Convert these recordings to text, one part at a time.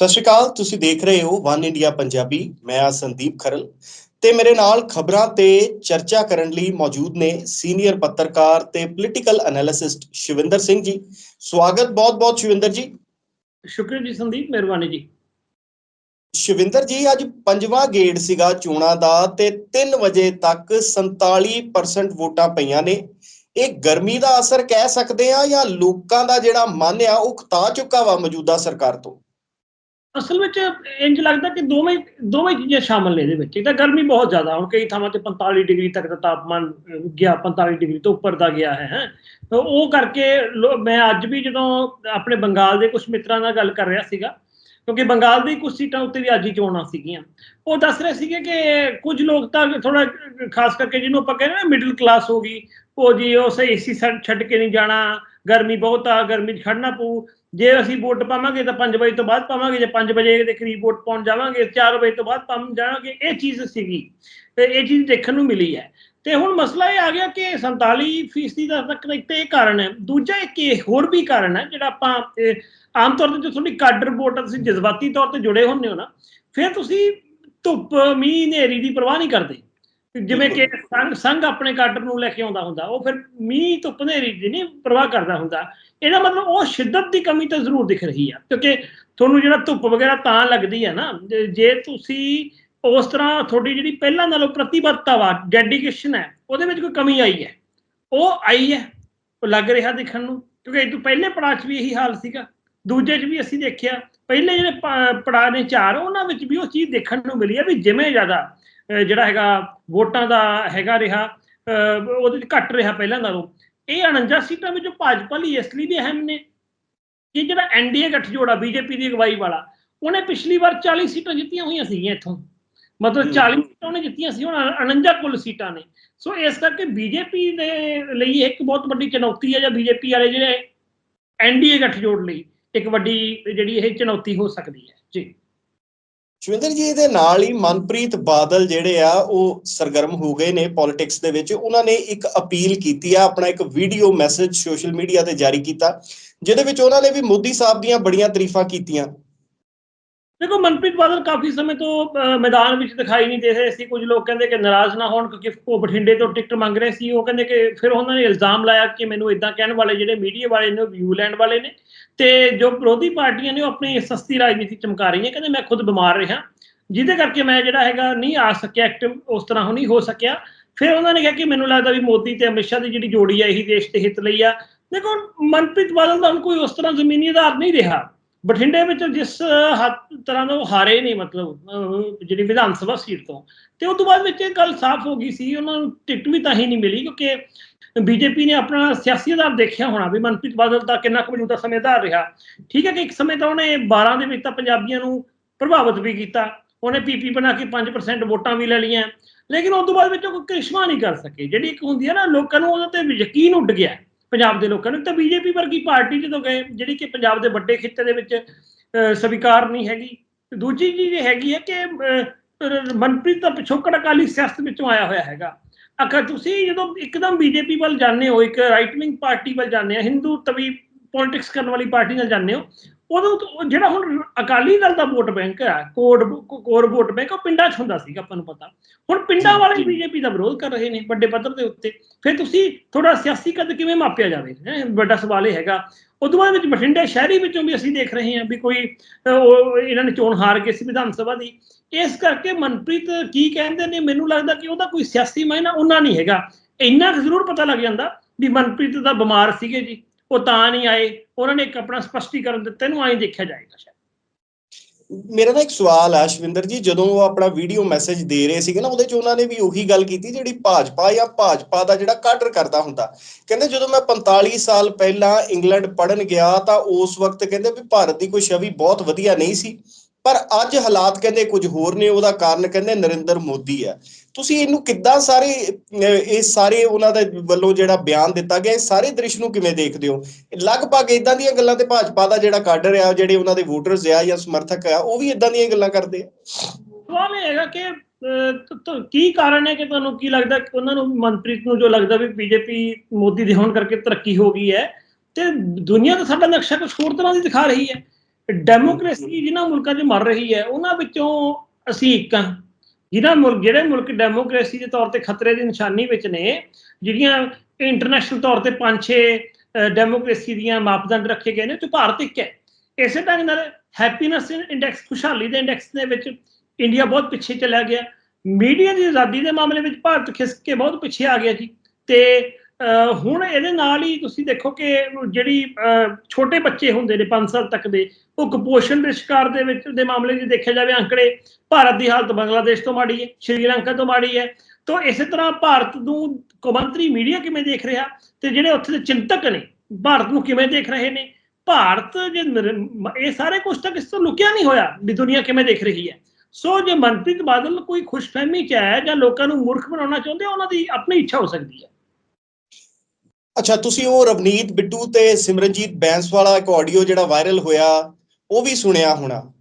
ਸਤਿ ਸ਼੍ਰੀ ਅਕਾਲ ਤੁਸੀਂ ਦੇਖ ਰਹੇ ਹੋ ਵਨ ਇੰਡੀਆ ਪੰਜਾਬੀ ਮੈਂ ਆ ਸੰਦੀਪ ਖਰਲ ਤੇ ਮੇਰੇ ਨਾਲ ਖਬਰਾਂ ਤੇ ਚਰਚਾ ਕਰਨ ਲਈ ਮੌਜੂਦ ਨੇ ਸੀਨੀਅਰ ਪੱਤਰਕਾਰ ਤੇ ਪੋਲੀਟੀਕਲ ਐਨਾਲਿਸਟ ਸ਼ਿਵਿੰਦਰ ਸਿੰਘ ਜੀ। ਸਵਾਗਤ ਬਹੁਤ-ਬਹੁਤ ਸ਼ਿਵਿੰਦਰ ਜੀ। ਸ਼ੁਕਰ ਜੀ ਸੰਦੀਪ ਮਿਹਰਬਾਨੀ ਜੀ। ਸ਼ਿਵਿੰਦਰ ਜੀ ਅੱਜ ਪੰਜਵਾਂ ਗੇੜ ਸੀਗਾ ਚੋਣਾਂ ਦਾ ਤੇ 3 ਵਜੇ ਤੱਕ 47% ਵੋਟਾਂ ਪਈਆਂ ਨੇ। ਇਹ ਗਰਮੀ ਦਾ ਅਸਰ ਕਹਿ ਸਕਦੇ ਆ ਜਾਂ ਲੋਕਾਂ ਦਾ ਜਿਹੜਾ ਮਨ ਆ ਉਹ ਖਤਾ ਚੁੱਕਾ ਵਾ ਮੌਜੂਦਾ ਸਰਕਾਰ ਤੋਂ? ਅਸਲ ਵਿੱਚ ਇੰਜ ਲੱਗਦਾ ਕਿ ਦੋਵੇਂ ਦੋਵੇਂ ਚੀਜ਼ਾਂ ਸ਼ਾਮਲ ਨੇ ਇਹਦੇ ਵਿੱਚ। ਇੱਕ ਤਾਂ ਗਰਮੀ ਬਹੁਤ ਜ਼ਿਆਦਾ, ਹੁਣ ਕਈ ਥਾਵਾਂ ਤੇ 45 ਡਿਗਰੀ ਤੱਕ ਦਾ ਤਾਪਮਾਨ ਗਿਆ 45 ਡਿਗਰੀ ਤੋਂ ਉੱਪਰ ਦਾ ਗਿਆ ਹੈ, ਹੈਂ। ਤਾਂ ਉਹ ਕਰਕੇ ਲੋ- ਮੈਂ ਅੱਜ ਵੀ ਜਦੋਂ ਆਪਣੇ ਬੰਗਾਲ ਦੇ ਕੁਝ ਮਿੱਤਰਾਂ ਨਾਲ ਗੱਲ ਕਰ ਰਿਹਾ ਸੀਗਾ, ਕਿਉਂਕਿ ਬੰਗਾਲ ਦੀ ਕੁਝ ਸੀਟਾਂ ਉੱਤੇ ਵੀ ਅੱਜ ਹੀ ਚੋਣਾਂ ਸੀਗੀਆਂ। ਉਹ ਦੱਸ ਰਹੇ ਸੀਗੇ ਕਿ ਕੁਝ ਲੋਕ ਤਾਂ ਥੋੜਾ ਖਾਸ ਕਰਕੇ ਜਿਹਨੂੰ ਆਪਾਂ ਕਹਿੰਦੇ ਨਾ ਮਿਡਲ ਕਲਾਸ ਹੋ ਗਈ, ਉਹ ਜੀ ਉਹ ਸਹੀ ਏਸੀ ਛੱਡ ਕੇ ਨਹੀਂ ਜਾਣਾ, ਗਰਮੀ ਬਹੁਤ ਆ, ਗਰਮੀ 'ਚ ਖੜਨਾ ਪਊ। ਜੇ ਅਸੀਂ ਵੋਟ ਪਾਵਾਂਗੇ ਤਾਂ 5 ਵਜੇ ਤੋਂ ਬਾਅਦ ਪਾਵਾਂਗੇ ਜੇ 5 ਵਜੇ ਦੇ ਕਰੀਬ ਵੋਟ ਪਾਉਣ ਜਾਵਾਂਗੇ 4 ਵਜੇ ਤੋਂ ਬਾਅਦ ਪਾਉਣ ਜਾਵਾਂਗੇ ਇਹ ਚੀਜ਼ ਸੀਗੀ। ਤੇ ਇਹ ਚੀਜ਼ ਦੇਖਣ ਨੂੰ ਮਿਲੀ ਹੈ। ਤੇ ਹੁਣ ਮਸਲਾ ਇਹ ਆ ਗਿਆ ਕਿ 47% ਦਾ ਤੱਕ ਇੱਕ ਇਹ ਕਾਰਨ ਹੈ। ਦੂਜਾ ਇੱਕ ਇਹ ਹੋਰ ਵੀ ਕਾਰਨ ਹੈ ਜਿਹੜਾ ਆਪਾਂ ਆਮ ਤੌਰ ਤੇ ਜੋ ਤੁਹਾਡੀ ਕਾਡਰ ਵੋਟ ਆ, ਤੁਸੀਂ ਜਜ਼ਬਾਤੀ ਤੌਰ ਤੇ ਜੁੜੇ ਹੁੰਦੇ ਹੋ ਨਾ ਫਿਰ ਤੁਸੀਂ ਧੁੱਪ ਮੀਂਹ ਹਨੇਰੀ ਦੀ ਪਰਵਾਹ ਨਹੀਂ ਕਰਦੇ। ਜਿਵੇਂ ਕਿ ਸੰਘ ਸੰਘ ਆਪਣੇ ਕਾਡਰ ਨੂੰ ਲੈ ਕੇ ਆਉਂਦਾ ਹੁੰਦਾ ਉਹ ਫਿਰ ਮੀਂਹ ਧੁੱਪ ਹਨੇਰੀ ਦੀ ਨਹੀਂ ਪਰਵਾਹ ਕਰਦਾ ਹੁੰਦਾ। ਇਹਦਾ ਮਤਲਬ ਉਹ ਸ਼ਿੱਦਤ ਦੀ ਕਮੀ ਤਾਂ ਜ਼ਰੂਰ ਦਿਖ ਰਹੀ ਆ, ਕਿਉਂਕਿ ਤੁਹਾਨੂੰ ਜਿਹੜਾ ਧੁੱਪ ਵਗੈਰਾ ਤਾਂ ਲੱਗਦੀ ਹੈ ਨਾ, ਜੇ- ਤੁਸੀਂ ਉਸ ਤਰ੍ਹਾਂ ਤੁਹਾਡੀ ਜਿਹੜੀ ਪਹਿਲਾਂ ਨਾਲੋਂ ਪ੍ਰਤੀਬੱਧਤਾ ਵਾ ਡੈਡੀਕੇਸ਼ਨ ਹੈ, ਉਹਦੇ ਵਿੱਚ ਕੋਈ ਕਮੀ ਆਈ ਹੈ? ਉਹ ਆਈ ਹੈ, ਉਹ ਲੱਗ ਰਿਹਾ ਦਿਖਣ ਨੂੰ, ਕਿਉਂਕਿ ਇਹ ਤੋਂ ਪਹਿਲੇ ਪੜਾਅ 'ਚ ਵੀ ਇਹੀ ਹਾਲ ਸੀਗਾ, ਦੂਜੇ 'ਚ ਵੀ ਅਸੀਂ ਦੇਖਿਆ, ਪਹਿਲੇ ਜਿਹੜੇ ਪੜਾਅ ਨੇ ਚਾਰ, ਉਹਨਾਂ ਵਿੱਚ ਵੀ ਉਹ ਚੀਜ਼ ਦੇਖਣ ਨੂੰ ਮਿਲੀ ਹੈ ਵੀ ਜਿਵੇਂ ਜ਼ਿਆਦਾ ਜਿਹੜਾ ਹੈਗਾ ਵੋਟਾਂ ਦਾ ਹੈਗਾ ਰਿਹਾ ਉਹਦੇ 'ਚ ਘੱਟ ਰਿਹਾ ਪਹਿਲਾਂ ਨਾਲੋਂ। ਇਹ 49 ਸੀਟਾਂ ਵਿੱਚੋਂ ਭਾਜਪਾ ਲਈ ਇਸ ਲਈ ਵੀ ਅਹਿਮ ਨੇ। ਕਿ ਜਿਹੜਾ ਐਨਡੀਏ ਗੱਠਜੋੜਾ ਬੀਜੇਪੀ ਦੀ ਅਗਵਾਈ ਵਾਲਾ ਉਹਨੇ ਪਿਛਲੀ ਵਾਰ 40 ਸੀਟਾਂ ਜਿੱਤੀਆਂ ਹੋਈਆਂ ਸੀਗੀਆਂ ਇੱਥੋਂ। ਮਤਲਬ ਹਮ। 40 ਸੀਟਾਂ ਉਹਨੇ ਜਿੱਤੀਆਂ ਸੀ ਹੁਣ 49 ਕੁੱਲ ਸੀਟਾਂ ਨੇ। ਸੋ ਇਸ ਕਰਕੇ ਬੀਜੇਪੀ ਦੇ ਲਈ ਇੱਕ ਬਹੁਤ ਵੱਡੀ ਚੁਣੌਤੀ ਹੈ ਜਾਂ ਬੀਜੇਪੀ ਵਾਲੇ ਜਿਹੜੇ ਐਨਡੀਏ ਗੱਠਜੋੜ ਲਈ ਇੱਕ ਵੱਡੀ ਜਿਹੜੀ ਇਹ ਚੁਣੌਤੀ ਹੋ ਸਕਦੀ ਹੈ। ਜੀ। ਸ਼ਵਿੰਦਰ ਜੀ, ਇਹਦੇ ਨਾਲ ਹੀ ਮਨਪ੍ਰੀਤ ਬਾਦਲ ਜਿਹੜੇ ਆ, ਉਹ ਸਰਗਰਮ ਹੋ ਗਏ ਨੇ ਪੋਲਿਟਿਕਸ ਦੇ ਵਿੱਚ। ਉਹਨਾਂ ਨੇ ਇੱਕ ਅਪੀਲ ਕੀਤੀ ਆ, ਆਪਣਾ ਇੱਕ ਵੀਡੀਓ ਮੈਸੇਜ ਸੋਸ਼ਲ ਮੀਡੀਆ ਤੇ ਜਾਰੀ ਕੀਤਾ, ਜਿਹਦੇ ਵਿੱਚ ਉਹਨਾਂ ਨੇ ਵੀ ਮੋਦੀ ਸਾਹਿਬ ਦੀਆਂ ਬੜੀਆਂ ਤਾਰੀਫਾਂ ਕੀਤੀਆਂ। ਦੇਖੋ, ਮਨਪ੍ਰੀਤ ਬਾਦਲ ਕਾਫੀ ਸਮੇਂ ਤੋਂ ਮੈਦਾਨ ਵਿੱਚ ਦਿਖਾਈ ਨਹੀਂ ਦੇ ਰਹੇ ਸੀ। ਕੁਝ ਲੋਕ ਕਹਿੰਦੇ ਕਿ ਨਾਰਾਜ਼ ਨਾ ਹੋਣ ਕਿਉਂਕਿ ਉਹ ਬਠਿੰਡੇ ਤੋਂ ਟਿਕਟ ਮੰਗ ਰਹੇ ਸੀ। ਉਹ ਕਹਿੰਦੇ ਕਿ ਫਿਰ ਉਹਨਾਂ ਨੇ ਇਲਜ਼ਾਮ ਲਾਇਆ ਕਿ ਮੈਨੂੰ ਇਦਾਂ ਕਹਿਣ ਵਾਲੇ ਜਿਹੜੇ ਮੀਡੀਆ ਵਾਲੇ ਨੇ, ਉਹ ਵਿਊ ਲੈਣ ਵਾਲੇ ਨੇ। ਤੇ ਜੋ ਵਿਰੋਧੀ ਪਾਰਟੀਆਂ ਨੇ, ਉਹ ਆਪਣੀ ਸਸਤੀ ਰਾਜਨੀਤੀ ਚਮਕਾ ਰਹੀਆਂ ਕਹਿੰਦੇ, ਮੈਂ ਖੁਦ ਬਿਮਾਰ ਰਿਹਾ। ਜਿਹਦੇ ਕਰਕੇ ਮੈਂ ਜਿਹੜਾ ਹੈਗਾ ਨਹੀਂ ਆ ਸਕਿਆ, ਐਕਟਿਵ ਉਸ ਤਰ੍ਹਾਂ ਹੋ ਨਹੀਂ ਹੋ ਸਕਿਆ। ਫਿਰ ਉਹਨਾਂ ਨੇ ਕਿਹਾ ਕਿ ਮੈਨੂੰ ਲੱਗਦਾ ਵੀ ਮੋਦੀ ਤੇ ਅਮਿਤ ਸ਼ਾਹ ਦੀ ਜਿਹੜੀ ਜੋੜੀ ਆ, ਇਹੀ ਦੇਸ਼ ਦੇ ਹਿੱਤ ਲਈ ਆ। ਦੇਖੋ, ਮਨਪ੍ਰੀਤ ਬਾਦਲ ਦਾ ਹੁਣ ਕੋਈ ਉਸ ਤਰ੍ਹਾਂ ਜ਼ਮੀਨੀ ਆਧਾਰ ਨਹੀਂ ਰਿਹਾ। ਬਠਿੰਡੇ ਵਿੱਚ ਜਿਸ ਹੱਦ ਤਰ੍ਹਾਂ ਦਾ ਉਹ ਹਾਰੇ ਨੇ ਮਤਲਬ ਜਿਹੜੀ ਵਿਧਾਨ ਸਭਾ ਸੀਟ ਤੋਂ। ਤੇ ਉਸ ਤੋਂ ਬਾਅਦ ਵਿੱਚ ਇਹ ਗੱਲ ਸਾਫ਼ ਹੋ ਗਈ ਸੀ, ਉਹਨਾਂ ਨੂੰ ਟਿਕਟ ਵੀ ਤਾਂ ਹੀ ਨਹੀਂ ਮਿਲੀ, ਕਿਉਂਕਿ ਬੀਜੇਪੀ ਨੇ ਆਪਣਾ ਸਿਆਸੀ ਆਧਾਰ ਦੇਖਿਆ ਹੋਣਾ ਵੀ ਮਨਪ੍ਰੀਤ ਬਾਦਲ ਦਾ ਕਿੰਨਾ ਕੁ ਮੌਜੂਦਾ ਸਮੇਂ ਆਧਾਰ ਰਿਹਾ। ਠੀਕ ਹੈ ਕਿ ਇੱਕ ਸਮੇਂ ਤਾਂ ਉਹਨੇ 12 ਦੇ ਵਿੱਚ ਤਾਂ ਪੰਜਾਬੀਆਂ ਨੂੰ ਪ੍ਰਭਾਵਿਤ ਵੀ ਕੀਤਾ। ਉਹਨੇ ਪੀਪੀ ਬਣਾ ਕੇ 5% ਵੋਟਾਂ ਵੀ ਲੈ ਲਈਆਂ। ਲੇਕਿਨ ਉਸ ਤੋਂ ਬਾਅਦ ਵਿੱਚ ਉਹ ਕੋਈ ਕ੍ਰਿਸ਼ਮਾ ਨਹੀਂ ਕਰ ਸਕੇ। ਜਿਹੜੀ ਇੱਕ ਹੁੰਦੀ ਹੈ ਨਾ, ਲੋਕਾਂ ਨੂੰ ਉਹਦੇ ਤੇ ਯਕੀਨ ਉੱਡ ਗਿਆ। ਪੰਜਾਬ ਦੇ ਲੋਕਾਂ ਨੂੰ ਤਾਂ ਬੀਜੇਪੀ ਵਰਗੀ ਪਾਰਟੀ ਜਦੋਂ ਗਏ, ਜਿਹੜੀ ਕਿ ਪੰਜਾਬ ਦੇ ਵੱਡੇ ਖਿੱਤੇ ਦੇ ਵਿੱਚ ਸਵੀਕਾਰ ਨਹੀਂ ਹੈਗੀ। ਦੂਜੀ ਚੀਜ਼ ਇਹ ਹੈਗੀ ਹੈ ਕਿ ਮਨਪ੍ਰੀਤ ਦਾ ਪਿਛੋਕੜ ਅਕਾਲੀ ਸਿਆਸਤ ਵਿੱਚੋਂ ਆਇਆ ਹੋਇਆ ਹੈਗਾ। ਅਖਰ ਤੁਸੀਂ ਜਦੋਂ ਇੱਕਦਮ ਬੀਜੇਪੀ ਵੱਲ ਜਾਂਦੇ ਹੋ, ਇੱਕ ਰਾਈਟ ਵਿੰਗ ਪਾਰਟੀ ਵੱਲ ਜਾਂਦੇ ਹੋ ਹਿੰਦੂ ਤਵੀ ਪੋਲਿਟਿਕਸ ਕਰਨ ਵਾਲੀ ਪਾਰਟੀ ਨਾਲ ਜਾਂਦੇ ਹੋ ਉਦੋਂ ਜਿਹੜਾ ਹੁਣ ਅਕਾਲੀ ਦਲ ਦਾ ਵੋਟ ਬੈਂਕ ਹੈ ਕੋਡ ਕੋਰ ਵੋਟ ਬੈਂਕ ਉਹ ਪਿੰਡਾਂ 'ਚ ਹੁੰਦਾ ਸੀਗਾ ਆਪਾਂ ਨੂੰ ਪਤਾ। ਹੁਣ ਪਿੰਡਾਂ ਵਾਲੇ ਬੀਜੇਪੀ ਦਾ ਵਿਰੋਧ ਕਰ ਰਹੇ ਨੇ ਵੱਡੇ ਪੱਧਰ ਦੇ ਉੱਤੇ। ਫਿਰ ਤੁਸੀਂ ਥੋੜਾ ਸਿਆਸੀ ਕਦ ਕਿਵੇਂ ਮਾਪਿਆ ਜਾਵੇ? ਹੈਂ ਵੱਡਾ ਸਵਾਲ ਇਹ ਹੈਗਾ। ਉਦੋਂ ਬਾਅਦ ਵਿੱਚ ਬਠਿੰਡੇ ਸ਼ਹਿਰੀ ਵਿੱਚੋਂ ਵੀ ਅਸੀਂ ਦੇਖ ਰਹੇ ਹਾਂ ਵੀ ਕੋਈ ਇਹਨਾਂ ਨੇ ਚੋਣ ਹਾਰ ਗਏ ਸੀ ਵਿਧਾਨ ਸਭਾ ਦੀ। ਇਸ ਕਰਕੇ ਮਨਪ੍ਰੀਤ ਕੀ ਕਹਿੰਦੇ ਨੇ? ਮੈਨੂੰ ਲੱਗਦਾ ਕਿ ਉਹਦਾ ਕੋਈ ਸਿਆਸੀ ਮਾਇਨਾ ਉਹਨਾਂ ਨਹੀਂ ਹੈਗਾ। ਇੰਨਾ ਕੁ ਜ਼ਰੂਰ ਪਤਾ ਲੱਗ ਜਾਂਦਾ ਵੀ ਮਨਪ੍ਰੀਤ ਦਾ ਬਿਮਾਰ ਸੀਗੇ ਜੀ। ਉਹ ਤਾਂ ਨਹੀਂ ਆਏ, ਉਹਨਾਂ ਨੇ ਇੱਕ ਆਪਣਾ ਸਪਸ਼ਟੀਕਰਨ ਦਿੱਤਾ, ਇਹਨੂੰ ਐਂ ਦੇਖਿਆ ਜਾਏਗਾ ਸ਼ਾਇਦ। ਮੇਰਾ ਨਾ ਇੱਕ ਸਵਾਲ ਆ, ਸ਼ਵਿੰਦਰ ਜੀ, ਜਦੋਂ ਉਹ ਆਪਣਾ ਵੀਡੀਓ ਮੈਸੇਜ ਦੇ ਰਹੇ ਸੀਗੇ ਨਾ, ਉਹਦੇ ਚ ਉਹਨਾਂ ਨੇ ਵੀ ਉਹੀ ਗੱਲ ਕੀਤੀ ਜਿਹੜੀ ਭਾਜਪਾ ਜਾਂ ਭਾਜਪਾ ਦਾ ਜਿਹੜਾ ਕਾਡਰ ਕਰਦਾ ਹੁੰਦਾ। ਕਹਿੰਦੇ ਜਦੋਂ ਮੈਂ 45 ਸਾਲ ਪਹਿਲਾਂ ਇੰਗਲੈਂਡ ਪੜਨ ਗਿਆ, ਤਾਂ ਉਸ ਵਕਤ ਕਹਿੰਦੇ ਵੀ ਭਾਰਤ ਦੀ ਕੋਈ ਛਵੀ ਬਹੁਤ ਵਧੀਆ ਨਹੀਂ ਸੀ। ਪਰ ਅੱਜ ਹਾਲਾਤ ਕਹਿੰਦੇ ਕੁਝ ਹੋਰ ਨੇ, ਉਹਦਾ ਕਾਰਨ ਕਹਿੰਦੇ ਨਰਿੰਦਰ ਮੋਦੀ ਆ। ਤੁਸੀਂ ਇਹਨੂੰ ਕਿੱਦਾਂ ਸਾਰੇ ਇਹ ਸਾਰੇ ਉਹਨਾਂ ਦੇ ਵੱਲੋਂ ਜਿਹੜਾ ਬਿਆਨ ਦਿੱਤਾ ਗਿਆ, ਇਹ ਸਾਰੇ ਦ੍ਰਿਸ਼ ਨੂੰ ਕਿਵੇਂ ਦੇਖਦੇ ਹੋ? ਲਗਭਗ ਇਦਾਂ ਦੀਆਂ ਗੱਲਾਂ ਤੇ ਭਾਜਪਾ ਦਾ ਜਿਹੜਾ ਕਾਡਰ ਆ ਜਿਹੜੇ ਉਹਨਾਂ ਦੇ ਵੋਟਰਸ ਆ ਜਾਂ ਸਮਰਥਕ ਆ, ਉਹ ਵੀ ਇਦਾਂ ਦੀਆਂ ਗੱਲਾਂ ਕਰਦੇ ਆ? ਸਵਾਲ ਇਹ ਹੈਗਾ ਕਿ ਕੀ ਕਾਰਨ ਹੈ ਕਿ ਤੁਹਾਨੂੰ ਕੀ ਲੱਗਦਾ ਕਿ ਉਹਨਾਂ ਨੂੰ ਮਨਪ੍ਰੀਤ ਨੂੰ ਜੋ ਲੱਗਦਾ ਵੀ ਬੀਜੇਪੀ ਮੋਦੀ ਦੇ ਹੋਣ ਕਰਕੇ ਤਰੱਕੀ ਹੋ ਗਈ ਹੈ, ਤੇ ਦੁਨੀਆ ਦਾ ਸਾਡਾ ਨਕਸ਼ਾ ਕੁਝ ਹੋਰ ਤਰ੍ਹਾਂ ਦੀ ਦਿਖਾ ਰਹੀ ਹੈ। ਡੈਮੋਕ੍ਰੇਸੀ ਜਿਨ੍ਹਾਂ ਮੁਲਕਾਂ 'ਚ ਮਰ ਰਹੀ ਹੈ, ਉਹਨਾਂ ਵਿੱਚੋਂ ਅਸੀਂ ਇੱਕ ਹਾਂ। ਜਿਨ੍ਹਾਂ ਮੁਲਕ ਜਿਹੜੇ ਮੁਲਕ ਡੈਮੋਕ੍ਰੇਸੀ ਦੇ ਤੌਰ ਤੇ ਖਤਰੇ ਦੀ ਨਿਸ਼ਾਨੀ ਵਿੱਚ ਨੇ, ਜਿਹੜੀਆਂ ਇੰਟਰਨੈਸ਼ਨਲ ਤੌਰ ਤੇ 5-6 ਡੈਮੋਕ੍ਰੇਸੀ ਦੀਆਂ ਮਾਪਦੰਡ ਰੱਖੇ ਗਏ ਨੇ, ਤੇ ਭਾਰਤ ਇੱਕ ਹੈ। ਇਸੇ ਢੰਗ ਨਾਲ ਹੈਪੀਨੈਸ ਇੰਡੈਕਸ ਖੁਸ਼ਹਾਲੀ ਦੇ ਇੰਡੈਕਸ ਦੇ ਵਿੱਚ ਇੰਡੀਆ ਬਹੁਤ ਪਿੱਛੇ ਚਲਾ ਗਿਆ। ਮੀਡੀਆ ਦੀ ਆਜ਼ਾਦੀ ਦੇ ਮਾਮਲੇ ਵਿੱਚ ਭਾਰਤ ਖਿਸਕ ਕੇ ਬਹੁਤ ਪਿੱਛੇ ਆ ਗਿਆ ਜੀ। ਤੇ ਹੁਣ ਇਹਦੇ ਨਾਲ ਹੀ ਤੁਸੀਂ ਦੇਖੋ ਕਿ ਜਿਹੜੀ ਛੋਟੇ ਬੱਚੇ ਹੁੰਦੇ ਨੇ 5 ਸਾਲ ਤੱਕ ਦੇ, ਉਹ ਕੁਪੋਸ਼ਣ ਦੇ ਸ਼ਿਕਾਰ ਦੇ ਵਿੱਚ, ਦੇ ਮਾਮਲੇ 'ਚ ਦੇਖਿਆ ਜਾਵੇ ਅੰਕੜੇ, ਭਾਰਤ ਦੀ ਹਾਲਤ ਬੰਗਲਾਦੇਸ਼ ਤੋਂ ਮਾੜੀ ਹੈ, ਸ਼੍ਰੀਲੰਕਾ ਤੋਂ ਮਾੜੀ ਹੈ। ਤਾਂ ਇਸੇ ਤਰ੍ਹਾਂ ਭਾਰਤ ਨੂੰ ਕੌਮਾਂਤਰੀ ਮੀਡੀਆ ਕਿਵੇਂ ਦੇਖ ਰਿਹਾ ਤੇ ਜਿਹੜੇ ਉੱਥੇ ਦੇ ਚਿੰਤਕ ਨੇ, ਭਾਰਤ ਨੂੰ ਕਿਵੇਂ ਦੇਖ ਰਹੇ ਨੇ? ਭਾਰਤ ਜੇ ਇਹ ਸਾਰੇ ਕੁਝ ਤਾਂ ਕਿਸ ਤੋਂ ਲੁਕਿਆ ਨਹੀਂ ਹੋਇਆ ਵੀ ਦੁਨੀਆ ਕਿਵੇਂ ਦੇਖ ਰਹੀ ਹੈ। ਸੋ ਜੇ ਮਨਪ੍ਰੀਤ ਬਾਦਲ ਕੋਈ ਖੁਸ਼ਫਹਿਮੀ ਚ ਹੈ ਜਾਂ ਲੋਕਾਂ ਨੂੰ ਮੂਰਖ ਬਣਾਉਣਾ ਚਾਹੁੰਦੇ ਉਹਨਾਂ ਦੀ ਆਪਣੀ ਇੱਛਾ ਹੋ ਸਕਦੀ ਹੈ। ਅੱਛਾ, ਤੁਸੀਂ ਉਹ ਰਵਨੀਤ, ਬਿੱਟੂ ਤੇ ਸਿਮਰਨਜੀਤ ਬੈਂਸ ਵਾਲਾ ਇੱਕ ਆਡੀਓ ਜਿਹੜਾ ਵਾਇਰਲ ਹੋਇਆ, ਉਹ ਵੀ ਸੁਣਿਆ ਹੋਣਾ।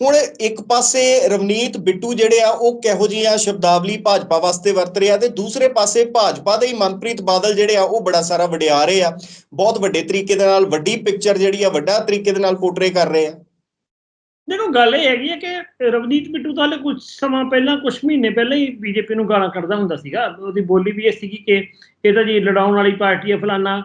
ਹੁਣ ਇੱਕ ਪਾਸੇ ਰਵਨੀਤ, ਬਿੱਟੂ ਜਿਹੜੇ ਆ, ਉਹ ਕਿਹੋ ਜਿਹੀਆਂ ਸ਼ਬਦਾਵਲੀ ਭਾਜਪਾ ਵਾਸਤੇ ਵਰਤ ਰਿਹਾ ਤੇ ਦੂਸਰੇ ਪਾਸੇ ਭਾਜਪਾ ਦੇ ਹੀ ਮਨਪ੍ਰੀਤ ਬਾਦਲ ਜਿਹੜੇ ਆ, ਉਹ ਬੜਾ ਸਾਰਾ ਵਡਿਆ ਰਹੇ ਆ। ਬਹੁਤ ਵੱਡੇ ਤਰੀਕੇ ਦੇ ਨਾਲ, ਵੱਡੀ ਪਿਕਚਰ ਜਿਹੜੀ ਆ, ਵੱਡਾ ਤਰੀਕੇ ਦੇ ਨਾਲ ਪੋਰਟਰੇ ਕਰ ਰਹੇ ਆ। ਦੇਖੋ ਗੱਲ ਇਹ ਹੈਗੀ ਹੈ ਕਿ ਰਵਨੀਤ ਬਿੱਟੂ ਤਾਂ ਹਲੇ ਕੁਝ ਸਮਾਂ ਪਹਿਲਾਂ ਕੁਝ ਮਹੀਨੇ ਪਹਿਲਾਂ ਹੀ ਬੀਜੇਪੀ ਨੂੰ ਗਾਲਾਂ ਕੱਢਦਾ ਹੁੰਦਾ ਸੀਗਾ। ਉਹਦੀ ਬੋਲੀ ਵੀ ਇਹ ਸੀਗੀ ਕਿ ਇਹ ਤਾਂ ਜੀ ਲੜਾਉਣ ਵਾਲੀ ਪਾਰਟੀ ਹੈ ਫਲਾਨਾ।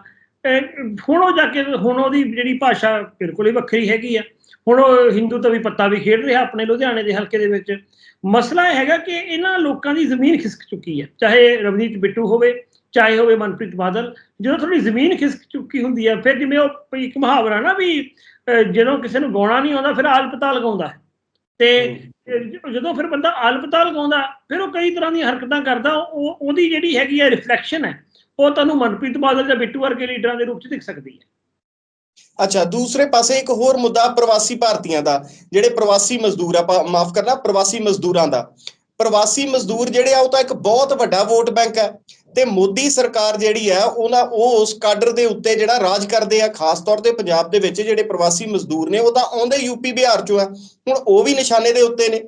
ਹੁਣ ਉਹ ਜਾ ਕੇ, ਹੁਣ ਉਹਦੀ ਜਿਹੜੀ ਭਾਸ਼ਾ ਬਿਲਕੁਲ ਹੀ ਵੱਖਰੀ ਹੈਗੀ ਆ। ਹੁਣ ਉਹ ਹਿੰਦੂ ਤੋਂ ਵੀ ਪੱਤਾ ਵੀ ਖੇਡ ਰਿਹਾ ਆਪਣੇ ਲੁਧਿਆਣੇ ਦੇ ਹਲਕੇ ਦੇ ਵਿੱਚ। ਮਸਲਾ ਇਹ ਹੈਗਾ ਕਿ ਇਹਨਾਂ ਲੋਕਾਂ ਦੀ ਜ਼ਮੀਨ ਖਿਸਕ ਚੁੱਕੀ ਹੈ। ਚਾਹੇ ਰਵਨੀਤ ਬਿੱਟੂ ਹੋਵੇ ਚਾਹੇ ਹੋਵੇ ਮਨਪ੍ਰੀਤ ਬਾਦਲ ਜਦੋਂ ਥੋੜੀ ਜ਼ਮੀਨ ਖਿਸਕ ਚੁੱਕੀ ਹੁੰਦੀ ਹੈ ਫਿਰ ਜਿਵੇਂ ਉਹ ਇੱਕ ਮੁਹਾਵਰਾ ਨਾ ਵੀ ਜਦੋਂ ਕਿਸੇ ਨੂੰ ਗਾਉਣਾ ਨਹੀਂ ਆਉਂਦਾ ਫਿਰ ਆਲਪਤਾ ਲਗਾਉਂਦਾ ਹੈ। ਤੇ ਜਦੋਂ ਫਿਰ ਬੰਦਾ ਆਲਪਤਾ ਲਗਾਉਂਦਾ ਫਿਰ ਉਹ ਕਈ ਤਰ੍ਹਾਂ ਦੀਆਂ ਹਰਕਤਾਂ ਕਰਦਾ ਉਹ ਉਹਦੀ ਜਿਹੜੀ ਹੈਗੀ ਹੈ ਰਿਫਲੈਕਸ਼ਨ ਹੈ ਉਹ ਤੁਹਾਨੂੰ ਮਨਪ੍ਰੀਤ ਬਾਦਲ ਜਾਂ ਬਿੱਟੂ ਵਰਗੇ ਲੀਡਰਾਂ ਦੇ ਰੂਪ 'ਚ ਦਿਖ ਸਕਦੀ ਹੈ। ਅੱਛਾ ਦੂਸਰੇ ਪਾਸੇ ਇੱਕ ਹੋਰ ਮੁੱਦਾ ਪ੍ਰਵਾਸੀ ਭਾਰਤੀਆਂ ਦਾ ਜਿਹੜੇ ਪ੍ਰਵਾਸੀ ਮਜ਼ਦੂਰ ਆ ਮਾਫ ਕਰਨਾ ਪ੍ਰਵਾਸੀ ਮਜ਼ਦੂਰਾਂ ਦਾ। ਪ੍ਰਵਾਸੀ ਮਜ਼ਦੂਰ ਜਿਹੜੇ ਆ ਉਹ ਤਾਂ ਇੱਕ ਬਹੁਤ ਵੱਡਾ ਵੋਟ ਬੈਂਕ ਹੈ। ਤੇ ਮੋਦੀ ਸਰਕਾਰ ਜਿਹੜੀ ਆ ਉਹਨਾਂ ਉਹ ਉਸ ਕਾਡਰ ਦੇ ਉੱਤੇ ਜਿਹੜਾ ਰਾਜ ਕਰਦੇ ਆ ਖਾਸ ਤੌਰ ਤੇ ਪੰਜਾਬ ਦੇ ਵਿੱਚ ਜਿਹੜੇ ਪ੍ਰਵਾਸੀ ਮਜ਼ਦੂਰ ਨੇ ਉਹ ਤਾਂ ਆਉਂਦੇ ਯੂਪੀ ਬਿਹਾਰ ਚੋਂ ਆ। ਹੁਣ ਉਹ ਵੀ ਨਿਸ਼ਾਨੇ ਦੇ ਉੱਤੇ ਨੇ।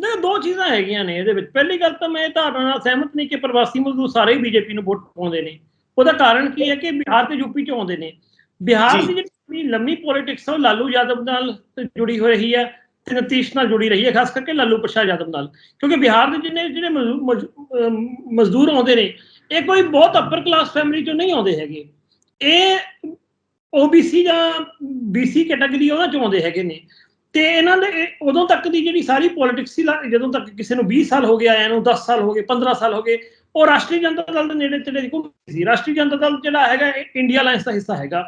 ਨਾ ਦੋ ਚੀਜ਼ਾਂ ਹੈਗੀਆਂ ਨੇ ਇਹਦੇ ਵਿੱਚ। ਪਹਿਲੀ ਗੱਲ ਤਾਂ ਮੈਂ ਇਹ ਧਾਰਨਾ ਨਾਲ ਸਹਿਮਤ ਨਹੀਂ ਕਿ ਪ੍ਰਵਾਸੀ ਮਜ਼ਦੂਰ ਸਾਰੇ ਹੀ ਬੀਜੇਪੀ ਨੂੰ ਵੋਟ ਪਾਉਂਦੇ ਨੇ। ਉਹਦਾ ਕਾਰਨ ਕੀ ਹੈ ਕਿ ਬਿਹਾਰ ਤੇ ਯੂਪੀ ਚ ਆਉਂਦੇ ਨੇ। ਬਿਹਾਰ। ਦੀ ਜਿਹੜੀ ਲੰਮੀ ਪੋਲਿਟਿਕਸ ਹੈ ਉਹ ਲਾਲੂ ਯਾਦਵ ਨਾਲ ਜੁੜੀ ਹੋ ਰਹੀ ਹੈ। ਨਤੀਸ਼ ਨਾਲ ਜੁੜੀ ਰਹੀ ਹੈ, ਖਾਸ ਕਰਕੇ ਲਾਲੂ ਪ੍ਰਸਾਦ ਯਾਦਵ ਨਾਲ। ਕਿਉਂਕਿ ਬਿਹਾਰ ਦੇ ਜਿੰਨੇ ਜਿਹੜੇ ਮਜ਼ਦੂਰ ਆਉਂਦੇ ਨੇ, ਇਹ ਕੋਈ ਬਹੁਤ ਅਪਰ ਕਲਾਸ ਫੈਮਿਲੀ ਚੋਂ ਨਹੀਂ ਆਉਂਦੇ ਹੈਗੇ। ਇਹ ਓਬੀਸੀ ਜਾਂ ਬੀਸੀ ਕੈਟਾਗਰੀ ਉਹਨਾਂ ਚੋਂ ਆਉਂਦੇ ਹੈਗੇ ਨੇ। ਤੇ ਇਹਨਾਂ ਦੇ ਉਦੋਂ ਤੱਕ ਦੀ ਜਿਹੜੀ ਸਾਰੀ ਪੋਲਿਟਿਕਸ ਸੀ ਜਦੋਂ ਤੱਕ ਕਿਸੇ ਨੂੰ 20 ਸਾਲ ਹੋ ਗਏ ਆਇਆ ਨੂੰ 10 ਸਾਲ ਹੋ ਗਏ 15 ਸਾਲ ਹੋ ਗਏ, ਉਹ ਰਾਸ਼ਟਰੀ ਜਨਤਾ ਦਲ ਦੇ ਨੇੜੇ ਤੇੜੇ ਘੁੰਮਦੀ ਸੀ। ਰਾਸ਼ਟਰੀ ਜਨਤਾ ਦਲ ਜਿਹੜਾ ਹੈਗਾ ਇੰਡੀਆ ਅਲਾਈਅੰਸ ਦਾ ਹਿੱਸਾ ਹੈਗਾ।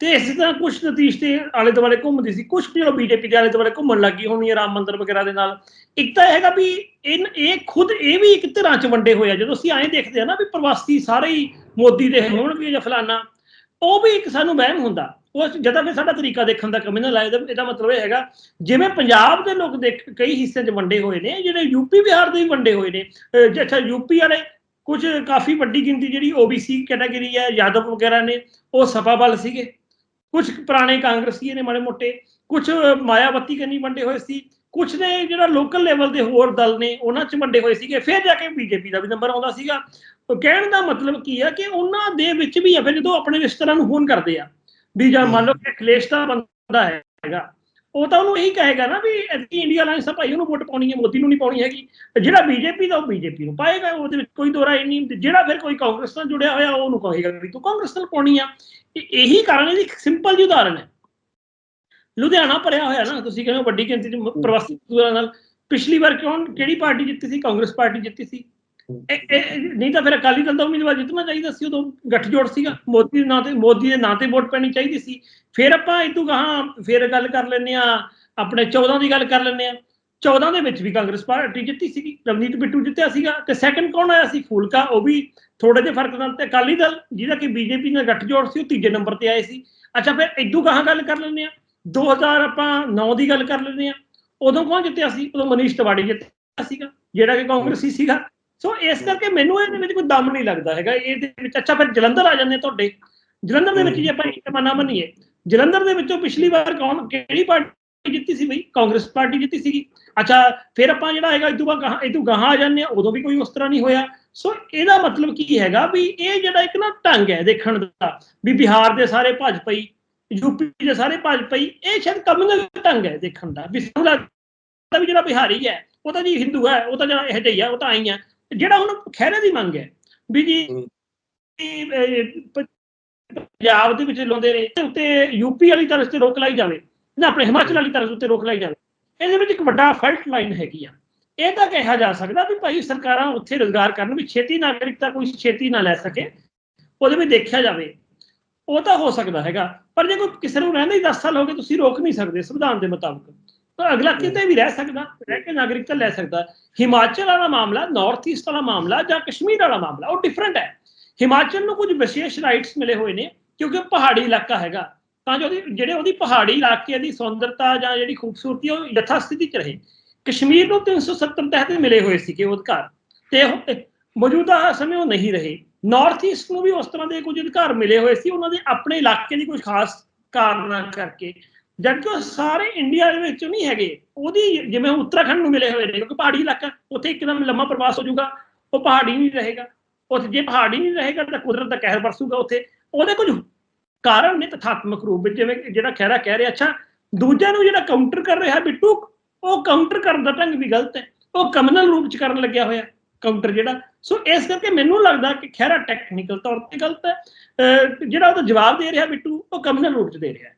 ਤੇ ਇਸੇ ਤਰ੍ਹਾਂ ਕੁਝ ਨਤੀਸ਼ ਦੇ ਆਲੇ ਦੁਆਲੇ ਘੁੰਮਦੀ ਸੀ। ਕੁਝ ਜਿਹੜਾ ਬੀਜੇਪੀ ਦੇ ਆਲੇ ਦੁਆਲੇ ਘੁੰਮਣ ਲੱਗੀ ਹੋਣੀ ਹੈ ਰਾਮ ਮੰਦਿਰ ਵਗੈਰਾ ਦੇ ਨਾਲ, ਇੱਕ ਤਾਂ ਇਹ ਹੈਗਾ ਵੀ ਇਹ ਇਹ ਖੁਦ ਇਹ ਵੀ ਇੱਕ ਤਰ੍ਹਾਂ ਚ ਵੰਡੇ ਹੋਏ ਆ। ਜਦੋਂ ਅਸੀਂ ਐਂ ਦੇਖਦੇ ਆ ਨਾ ਵੀ ਪ੍ਰਵਾਸੀ ਸਾਰੇ ਹੀ ਮੋਦੀ ਦੇ ਹੋਣਗੇ ਜਾਂ ਫਲਾਨਾ, ਉਹ ਵੀ ਇੱਕ ਸਾਨੂੰ ਵਹਿਮ ਹੁੰਦਾ। ਉਹ ਜਦੋਂ ਫਿਰ ਸਾਡਾ ਤਰੀਕਾ ਦੇਖਣ ਦਾ ਕਮੀ ਨਾ ਲਾਏ, ਇਹਦਾ ਮਤਲਬ ਇਹ ਹੈਗਾ, ਜਿਵੇਂ ਪੰਜਾਬ ਦੇ ਲੋਕ ਦੇਖ, ਕਈ ਹਿੱਸਿਆਂ 'ਚ ਵੰਡੇ ਹੋਏ ਨੇ, ਜਿਹੜੇ ਯੂਪੀ ਬਿਹਾਰ ਦੇ ਵੀ ਵੰਡੇ ਹੋਏ ਨੇ। ਅਹ ਜੇ ਅੱਛਾ ਯੂਪੀ ਵਾਲੇ ਕੁਝ ਕਾਫੀ ਵੱਡੀ ਗਿਣਤੀ ਜਿਹੜੀ ਓਬੀਸੀ ਕੈਟਾਗਰੀ ਹੈ, ਯਾਦਵ ਵਗੈਰਾ ਨੇ, ਉਹ ਸਪਾ ਬਲ ਸੀਗੇ। ਕੁਝ ਪੁਰਾਣੇ ਕਾਂਗਰਸੀ ਨੇ ਮਾੜੇ ਮੋਟੇ। ਕੁਝ ਮਾਇਆਵਤੀ ਕੰਨੀ ਵੰਡੇ ਹੋਏ ਸੀ। ਕੁਝ ਨੇ ਜਿਹੜਾ ਲੋਕਲ ਲੈਵਲ ਦੇ ਹੋਰ ਦਲ ਨੇ, ਉਹਨਾਂ 'ਚ ਵੰਡੇ ਹੋਏ ਸੀਗੇ। ਫਿਰ ਜਾ ਕੇ ਬੀਜੇਪੀ ਦਾ ਵੀ ਨੰਬਰ ਆਉਂਦਾ ਸੀਗਾ। ਕਹਿਣ ਦਾ ਮਤਲਬ ਕੀ ਹੈ ਕਿ ਉਹਨਾਂ ਦੇ ਵਿੱਚ ਵੀ ਆ, ਫਿਰ ਜਦੋਂ ਆਪਣੇ ਰਿਸ਼ਤੇਦਾਰਾਂ ਨੂੰ ਫੋਨ ਕਰਦੇ ਆ, ਵੀ ਜਾਂ ਮੰਨ ਲਓ ਕਿ ਅਖਿਲੇਸ਼ ਦਾ ਬੰਦਾ ਹੈਗਾ ਉਹ ਤਾਂ ਉਹਨੂੰ ਇਹੀ ਕਹੇਗਾ ਨਾ ਵੀ ਐਤਕੀ ਇੰਡੀਆ ਅਲਾਈਅੰਸ ਆ ਭਾਈ ਉਹਨੂੰ ਵੋਟ ਪਾਉਣੀ ਹੈ ਮੋਦੀ ਨੂੰ ਨਹੀਂ ਪਾਉਣੀ ਹੈਗੀ। ਤੇ ਜਿਹੜਾ ਬੀਜੇਪੀ ਦਾ ਉਹ ਬੀਜੇਪੀ ਨੂੰ ਪਾਏਗਾ ਉਹਦੇ ਵਿੱਚ ਕੋਈ ਦੋ ਰਾਏ ਨਹੀਂ। ਜਿਹੜਾ ਫਿਰ ਕੋਈ ਕਾਂਗਰਸ ਨਾਲ ਜੁੜਿਆ ਹੋਇਆ ਉਹ ਉਹਨੂੰ ਕਹੇਗਾ ਵੀ ਤੂੰ ਕਾਂਗਰਸ ਨਾਲ ਪਾਉਣੀ ਆ। ਇਹ- ਇਹੀ ਕਾਰਨ ਇਹਦੀ ਇੱਕ ਸਿੰਪਲ ਜਿਹੀ ਉਦਾਹਰਨ ਹੈ। ਲੁਧਿਆਣਾ ਭਰਿਆ ਹੋਇਆ ਨਾ ਤੁਸੀਂ ਕਹਿੰਦੇ ਹੋ ਵੱਡੀ ਗਿਣਤੀ ਚ ਪ੍ਰਵਾਸੀ ਮਜ਼ਦੂਰਾਂ ਨਾਲ। ਪਿਛਲੀ ਵਾਰ ਕਿਉਂ ਕਿਹੜੀ ਪਾਰਟੀ ਜਿੱਤੀ ਸੀ? ਕਾਂਗਰਸ ਪਾਰਟੀ ਜਿੱਤੀ ਸੀ। ਨਹੀਂ ਤਾਂ ਫਿਰ ਅਕਾਲੀ ਦਲ ਦਾ ਉਮੀਦਵਾਰ ਜਿੱਤਣਾ ਚਾਹੀਦਾ ਸੀ, ਉਦੋਂ ਗੱਠਜੋੜ ਸੀਗਾ। ਮੋਦੀ ਦੇ ਨਾਂ ਤੇ, ਮੋਦੀ ਦੇ ਨਾਂ ਤੇ ਵੋਟ ਪੈਣੀ ਚਾਹੀਦੀ ਸੀ। ਫਿਰ ਆਪਾਂ ਇਦੋਂ ਗਾਹਾਂ ਫਿਰ ਗੱਲ ਕਰ ਲੈਂਦੇ ਆ ਆਪਣੇ 14 ਦੀ ਗੱਲ ਕਰ ਲੈਂਦੇ ਆ 14 ਦੇ ਵਿੱਚ ਵੀ ਕਾਂਗਰਸ ਪਾਰਟੀ ਜਿੱਤੀ ਸੀਗੀ, ਰਵਨੀਤ ਬਿੱਟੂ ਜਿੱਤਿਆ ਸੀਗਾ, ਤੇ ਸੈਕੰਡ ਕੌਣ ਆਇਆ ਸੀ? ਫੂਲਕਾ, ਉਹ ਵੀ ਥੋੜੇ ਜਿਹੇ ਫ਼ਰਕ ਨਾਲ ਤੇ ਅਕਾਲੀ ਦਲ, ਜਿਹਦਾ ਕਿ ਬੀਜੇਪੀ ਨਾਲ ਗੱਠਜੋੜ ਸੀ, ਉਹ ਤੀਜੇ ਨੰਬਰ ਤੇ ਆਏ ਸੀ। ਅੱਛਾ, ਫਿਰ ਇਦੋਂ ਗਾਹਾਂ ਗੱਲ ਕਰ ਲੈਂਦੇ ਆ 2000 ਆਪਾਂ 9 ਦੀ ਗੱਲ ਕਰ ਲੈਂਦੇ ਆ ਉਦੋਂ ਕੌਣ ਜਿੱਤਿਆ ਸੀ? ਉਦੋਂ ਮਨੀਸ਼ ਤਿਵਾੜੀ ਜਿੱਤਿਆ ਸੀਗਾ, ਜਿਹੜਾ ਕਿ ਕਾਂਗਰਸੀ ਸੀਗਾ। ਸੋ ਇਸ ਕਰਕੇ ਮੈਨੂੰ ਇਹਦੇ ਵਿੱਚ ਕੋਈ ਦਮ ਨਹੀਂ ਲੱਗਦਾ ਹੈਗਾ। ਇਹਦੇ ਵਿੱਚ ਅੱਛਾ ਫਿਰ ਜਲੰਧਰ ਆ ਜਾਂਦੇ ਤੁਹਾਡੇ। ਜਲੰਧਰ ਦੇ ਵਿੱਚ ਜੇ ਆਪਾਂ ਇੱਕ ਮਨਾ ਮੰਨੀਏ ਜਲੰਧਰ ਦੇ ਵਿੱਚੋਂ ਪਿਛਲੀ ਵਾਰ ਕੌਣ ਕਿਹੜੀ ਪਾਰਟੀ ਜਿੱਤੀ ਸੀ ਬਈ? ਕਾਂਗਰਸ ਪਾਰਟੀ ਜਿੱਤੀ ਸੀਗੀ। ਅੱਛਾ ਫਿਰ ਆਪਾਂ ਜਿਹੜਾ ਹੈਗਾ ਇਦੋਂ ਗਾਹਾਂ ਇਦੋਂ ਗਾਹਾਂ ਆ ਜਾਂਦੇ ਆ ਉਦੋਂ ਵੀ ਕੋਈ ਉਸ ਤਰ੍ਹਾਂ ਨਹੀਂ ਹੋਇਆ। ਸੋ ਇਹਦਾ ਮਤਲਬ ਕੀ ਹੈਗਾ ਵੀ ਇਹ ਜਿਹੜਾ ਇੱਕ ਨਾ ਢੰਗ ਹੈ ਦੇਖਣ ਦਾ ਵੀ ਬਿਹਾਰ ਦੇ ਸਾਰੇ ਭੱਜ ਪਈ ਯੂਪੀ ਦੇ ਸਾਰੇ ਭਾਜਪਾਈ ਇਹ ਸ਼ਾਇਦ ਕਮਿਊਨਲ ਢੰਗ ਹੈ ਦੇਖਣ ਦਾ। ਵੀ ਸਾਨੂੰ ਲੱਗਦਾ ਵੀ ਜਿਹੜਾ ਬਿਹਾਰੀ ਹੈ ਉਹ ਤਾਂ ਜੀ ਹਿੰਦੂ ਹੈ ਉਹ ਤਾਂ ਜਿਹੜਾ ਇਹ ਜਿਹਾ ਉਹ ਤਾਂ ਆਈ ਹੈ। ਜਿਹੜਾ ਹੁਣ ਖਹਿਰੇ ਦੀ ਮੰਗ ਹੈ ਵੀ ਜੀ ਪੰਜਾਬ ਦੇ ਵਿੱਚ ਲਾਉਂਦੇ ਨੇ ਤੇ ਉੱਤੇ ਯੂਪੀ ਵਾਲੀ ਤਰਫ ਤੇ ਰੋਕ ਲਾਈ ਜਾਵੇ ਨਾ ਆਪਣੇ ਹਿਮਾਚਲ ਵਾਲੀ ਤਰਫ ਉੱਤੇ ਰੋਕ ਲਾਈ ਜਾਵੇ ਇਹਦੇ ਵਿੱਚ ਇੱਕ ਵੱਡਾ ਫਲਟ ਲਾਈਨ ਹੈਗੀ ਆ। ਇਹ ਤਾਂ ਕਿਹਾ ਜਾ ਸਕਦਾ ਵੀ ਭਾਈ ਸਰਕਾਰਾਂ ਉੱਥੇ ਰੋਜ਼ਗਾਰ ਕਰਨ ਵੀ ਛੇਤੀ ਨਾਗਰਿਕਤਾ ਕੋਈ ਛੇਤੀ ਨਾ ਲੈ ਸਕੇ ਉਹਦੇ ਵਿੱਚ ਦੇਖਿਆ ਜਾਵੇ ਉਹ ਤਾਂ ਹੋ ਸਕਦਾ ਹੈਗਾ ਪਰ ਜੇ ਕੋਈ ਕਿਸੇ ਨੂੰ ਰਹਿੰਦੇ ਹੀ 10 ਸਾਲ ਹੋ ਗਏ ਤੁਸੀਂ ਰੋਕ ਨਹੀਂ ਸਕਦੇ ਸੰਵਿਧਾਨ ਦੇ ਮੁਤਾਬਕ। ਤਾਂ ਅਗਲਾ ਕਿਤੇ ਵੀ ਰਹਿ ਸਕਦਾ, ਰਹਿ ਕੇ ਨਾਗਰਿਕਤਾ ਲੈ ਸਕਦਾ ਹਿਮਾਚਲ ਵਾਲਾ ਮਾਮਲਾ ਨਾਰਥ ਈਸਟ ਵਾਲਾ ਮਾਮਲਾ ਜਾਂ ਕਸ਼ਮੀਰ ਵਾਲਾ ਮਾਮਲਾ, ਉਹ ਡਿਫਰੈਂਟ ਹੈ। ਹਿਮਾਚਲ ਨੂੰ ਕੁਝ ਵਿਸ਼ੇਸ਼ ਰਾਈਟਸ ਮਿਲੇ ਹੋਏ ਨੇ, ਕਿਉਂਕਿ ਉਹ ਪਹਾੜੀ ਇਲਾਕਾ ਹੈਗਾ। ਤਾਂ ਜੋ ਉਹਦੀ, ਜਿਹੜੇ ਉਹਦੀ ਪਹਾੜੀ ਇਲਾਕੇ ਦੀ ਸੁੰਦਰਤਾ ਜਾਂ ਜਿਹੜੀ ਖੂਬਸੂਰਤੀ, ਉਹ ਯਥਾ ਸਥਿਤੀ ਚ ਰਹੇ। ਕਸ਼ਮੀਰ ਨੂੰ 370 ਤਹਿਤ ਮਿਲੇ ਹੋਏ ਸੀਗੇ ਉਹ ਅਧਿਕਾਰ। ਤੇ ਉਹ ਮੌਜੂਦਾ ਸਮੇਂ ਉਹ ਨਹੀਂ ਰਹੇ। ਨਾਰਥ ਈਸਟ ਨੂੰ ਵੀ ਉਸ ਤਰ੍ਹਾਂ ਦੇ ਕੁਝ ਅਧਿਕਾਰ ਮਿਲੇ ਹੋਏ ਸੀ, ਉਹਨਾਂ ਦੇ ਆਪਣੇ ਇਲਾਕੇ ਦੀ ਕੁਝ ਖਾਸ ਕਾਰਨਾਂ ਕਰਕੇ। ਜਦਕਿ ਉਹ ਸਾਰੇ ਇੰਡੀਆ ਦੇ ਵਿੱਚ ਨਹੀਂ ਹੈਗੇ, ਉਹਦੀ ਜਿਵੇਂ ਉੱਤਰਾਖੰਡ ਨੂੰ ਮਿਲੇ ਹੋਏ ਨੇ, ਕਿਉਂਕਿ ਪਹਾੜੀ ਇਲਾਕਾ, ਉੱਥੇ ਇੱਕਦਮ ਲੰਮਾ ਪ੍ਰਵਾਸ ਹੋ ਜਾਊਗਾ, ਉਹ ਪਹਾੜੀ ਨਹੀਂ ਰਹੇਗਾ। ਉੱਥੇ ਜੇ ਪਹਾੜੀ ਨਹੀਂ ਰਹੇਗਾ ਤਾਂ ਕੁਦਰਤ ਦਾ ਕਹਿਰ ਵਰਸੂਗਾ ਉੱਥੇ। ਉਹਦੇ ਕੁਝ ਕਾਰਨ ਨੇ ਤਥਾਤਮਕ ਰੂਪ ਵਿੱਚ, ਜਿਵੇਂ ਜਿਹੜਾ ਖਹਿਰਾ ਕਹਿ ਰਿਹਾ, ਅੱਛਾ ਦੂਜਿਆਂ ਨੂੰ ਜਿਹੜਾ ਕਾਊਂਟਰ ਕਰ ਰਿਹਾ ਬਿੱਟੂ, ਉਹ ਕਾਊਂਟਰ ਕਰਨ ਦਾ ਢੰਗ ਵੀ ਗਲਤ ਹੈ। ਉਹ ਕਮਨਲ ਰੂਪ ਚ ਕਰਨ ਲੱਗਿਆ ਹੋਇਆ ਕਾਊਂਟਰ ਜਿਹੜਾ। ਸੋ ਇਸ ਕਰਕੇ ਮੈਨੂੰ ਲੱਗਦਾ ਕਿ ਖਹਿਰਾ ਟੈਕਨੀਕਲ ਤੌਰ ਤੇ ਗਲਤ ਹੈ। ਜਿਹੜਾ ਉਹਦਾ ਜਵਾਬ ਦੇ ਰਿਹਾ ਬਿੱਟੂ, ਉਹ ਕਮਨਲ ਰੂਪ ਚ ਦੇ ਰਿਹਾ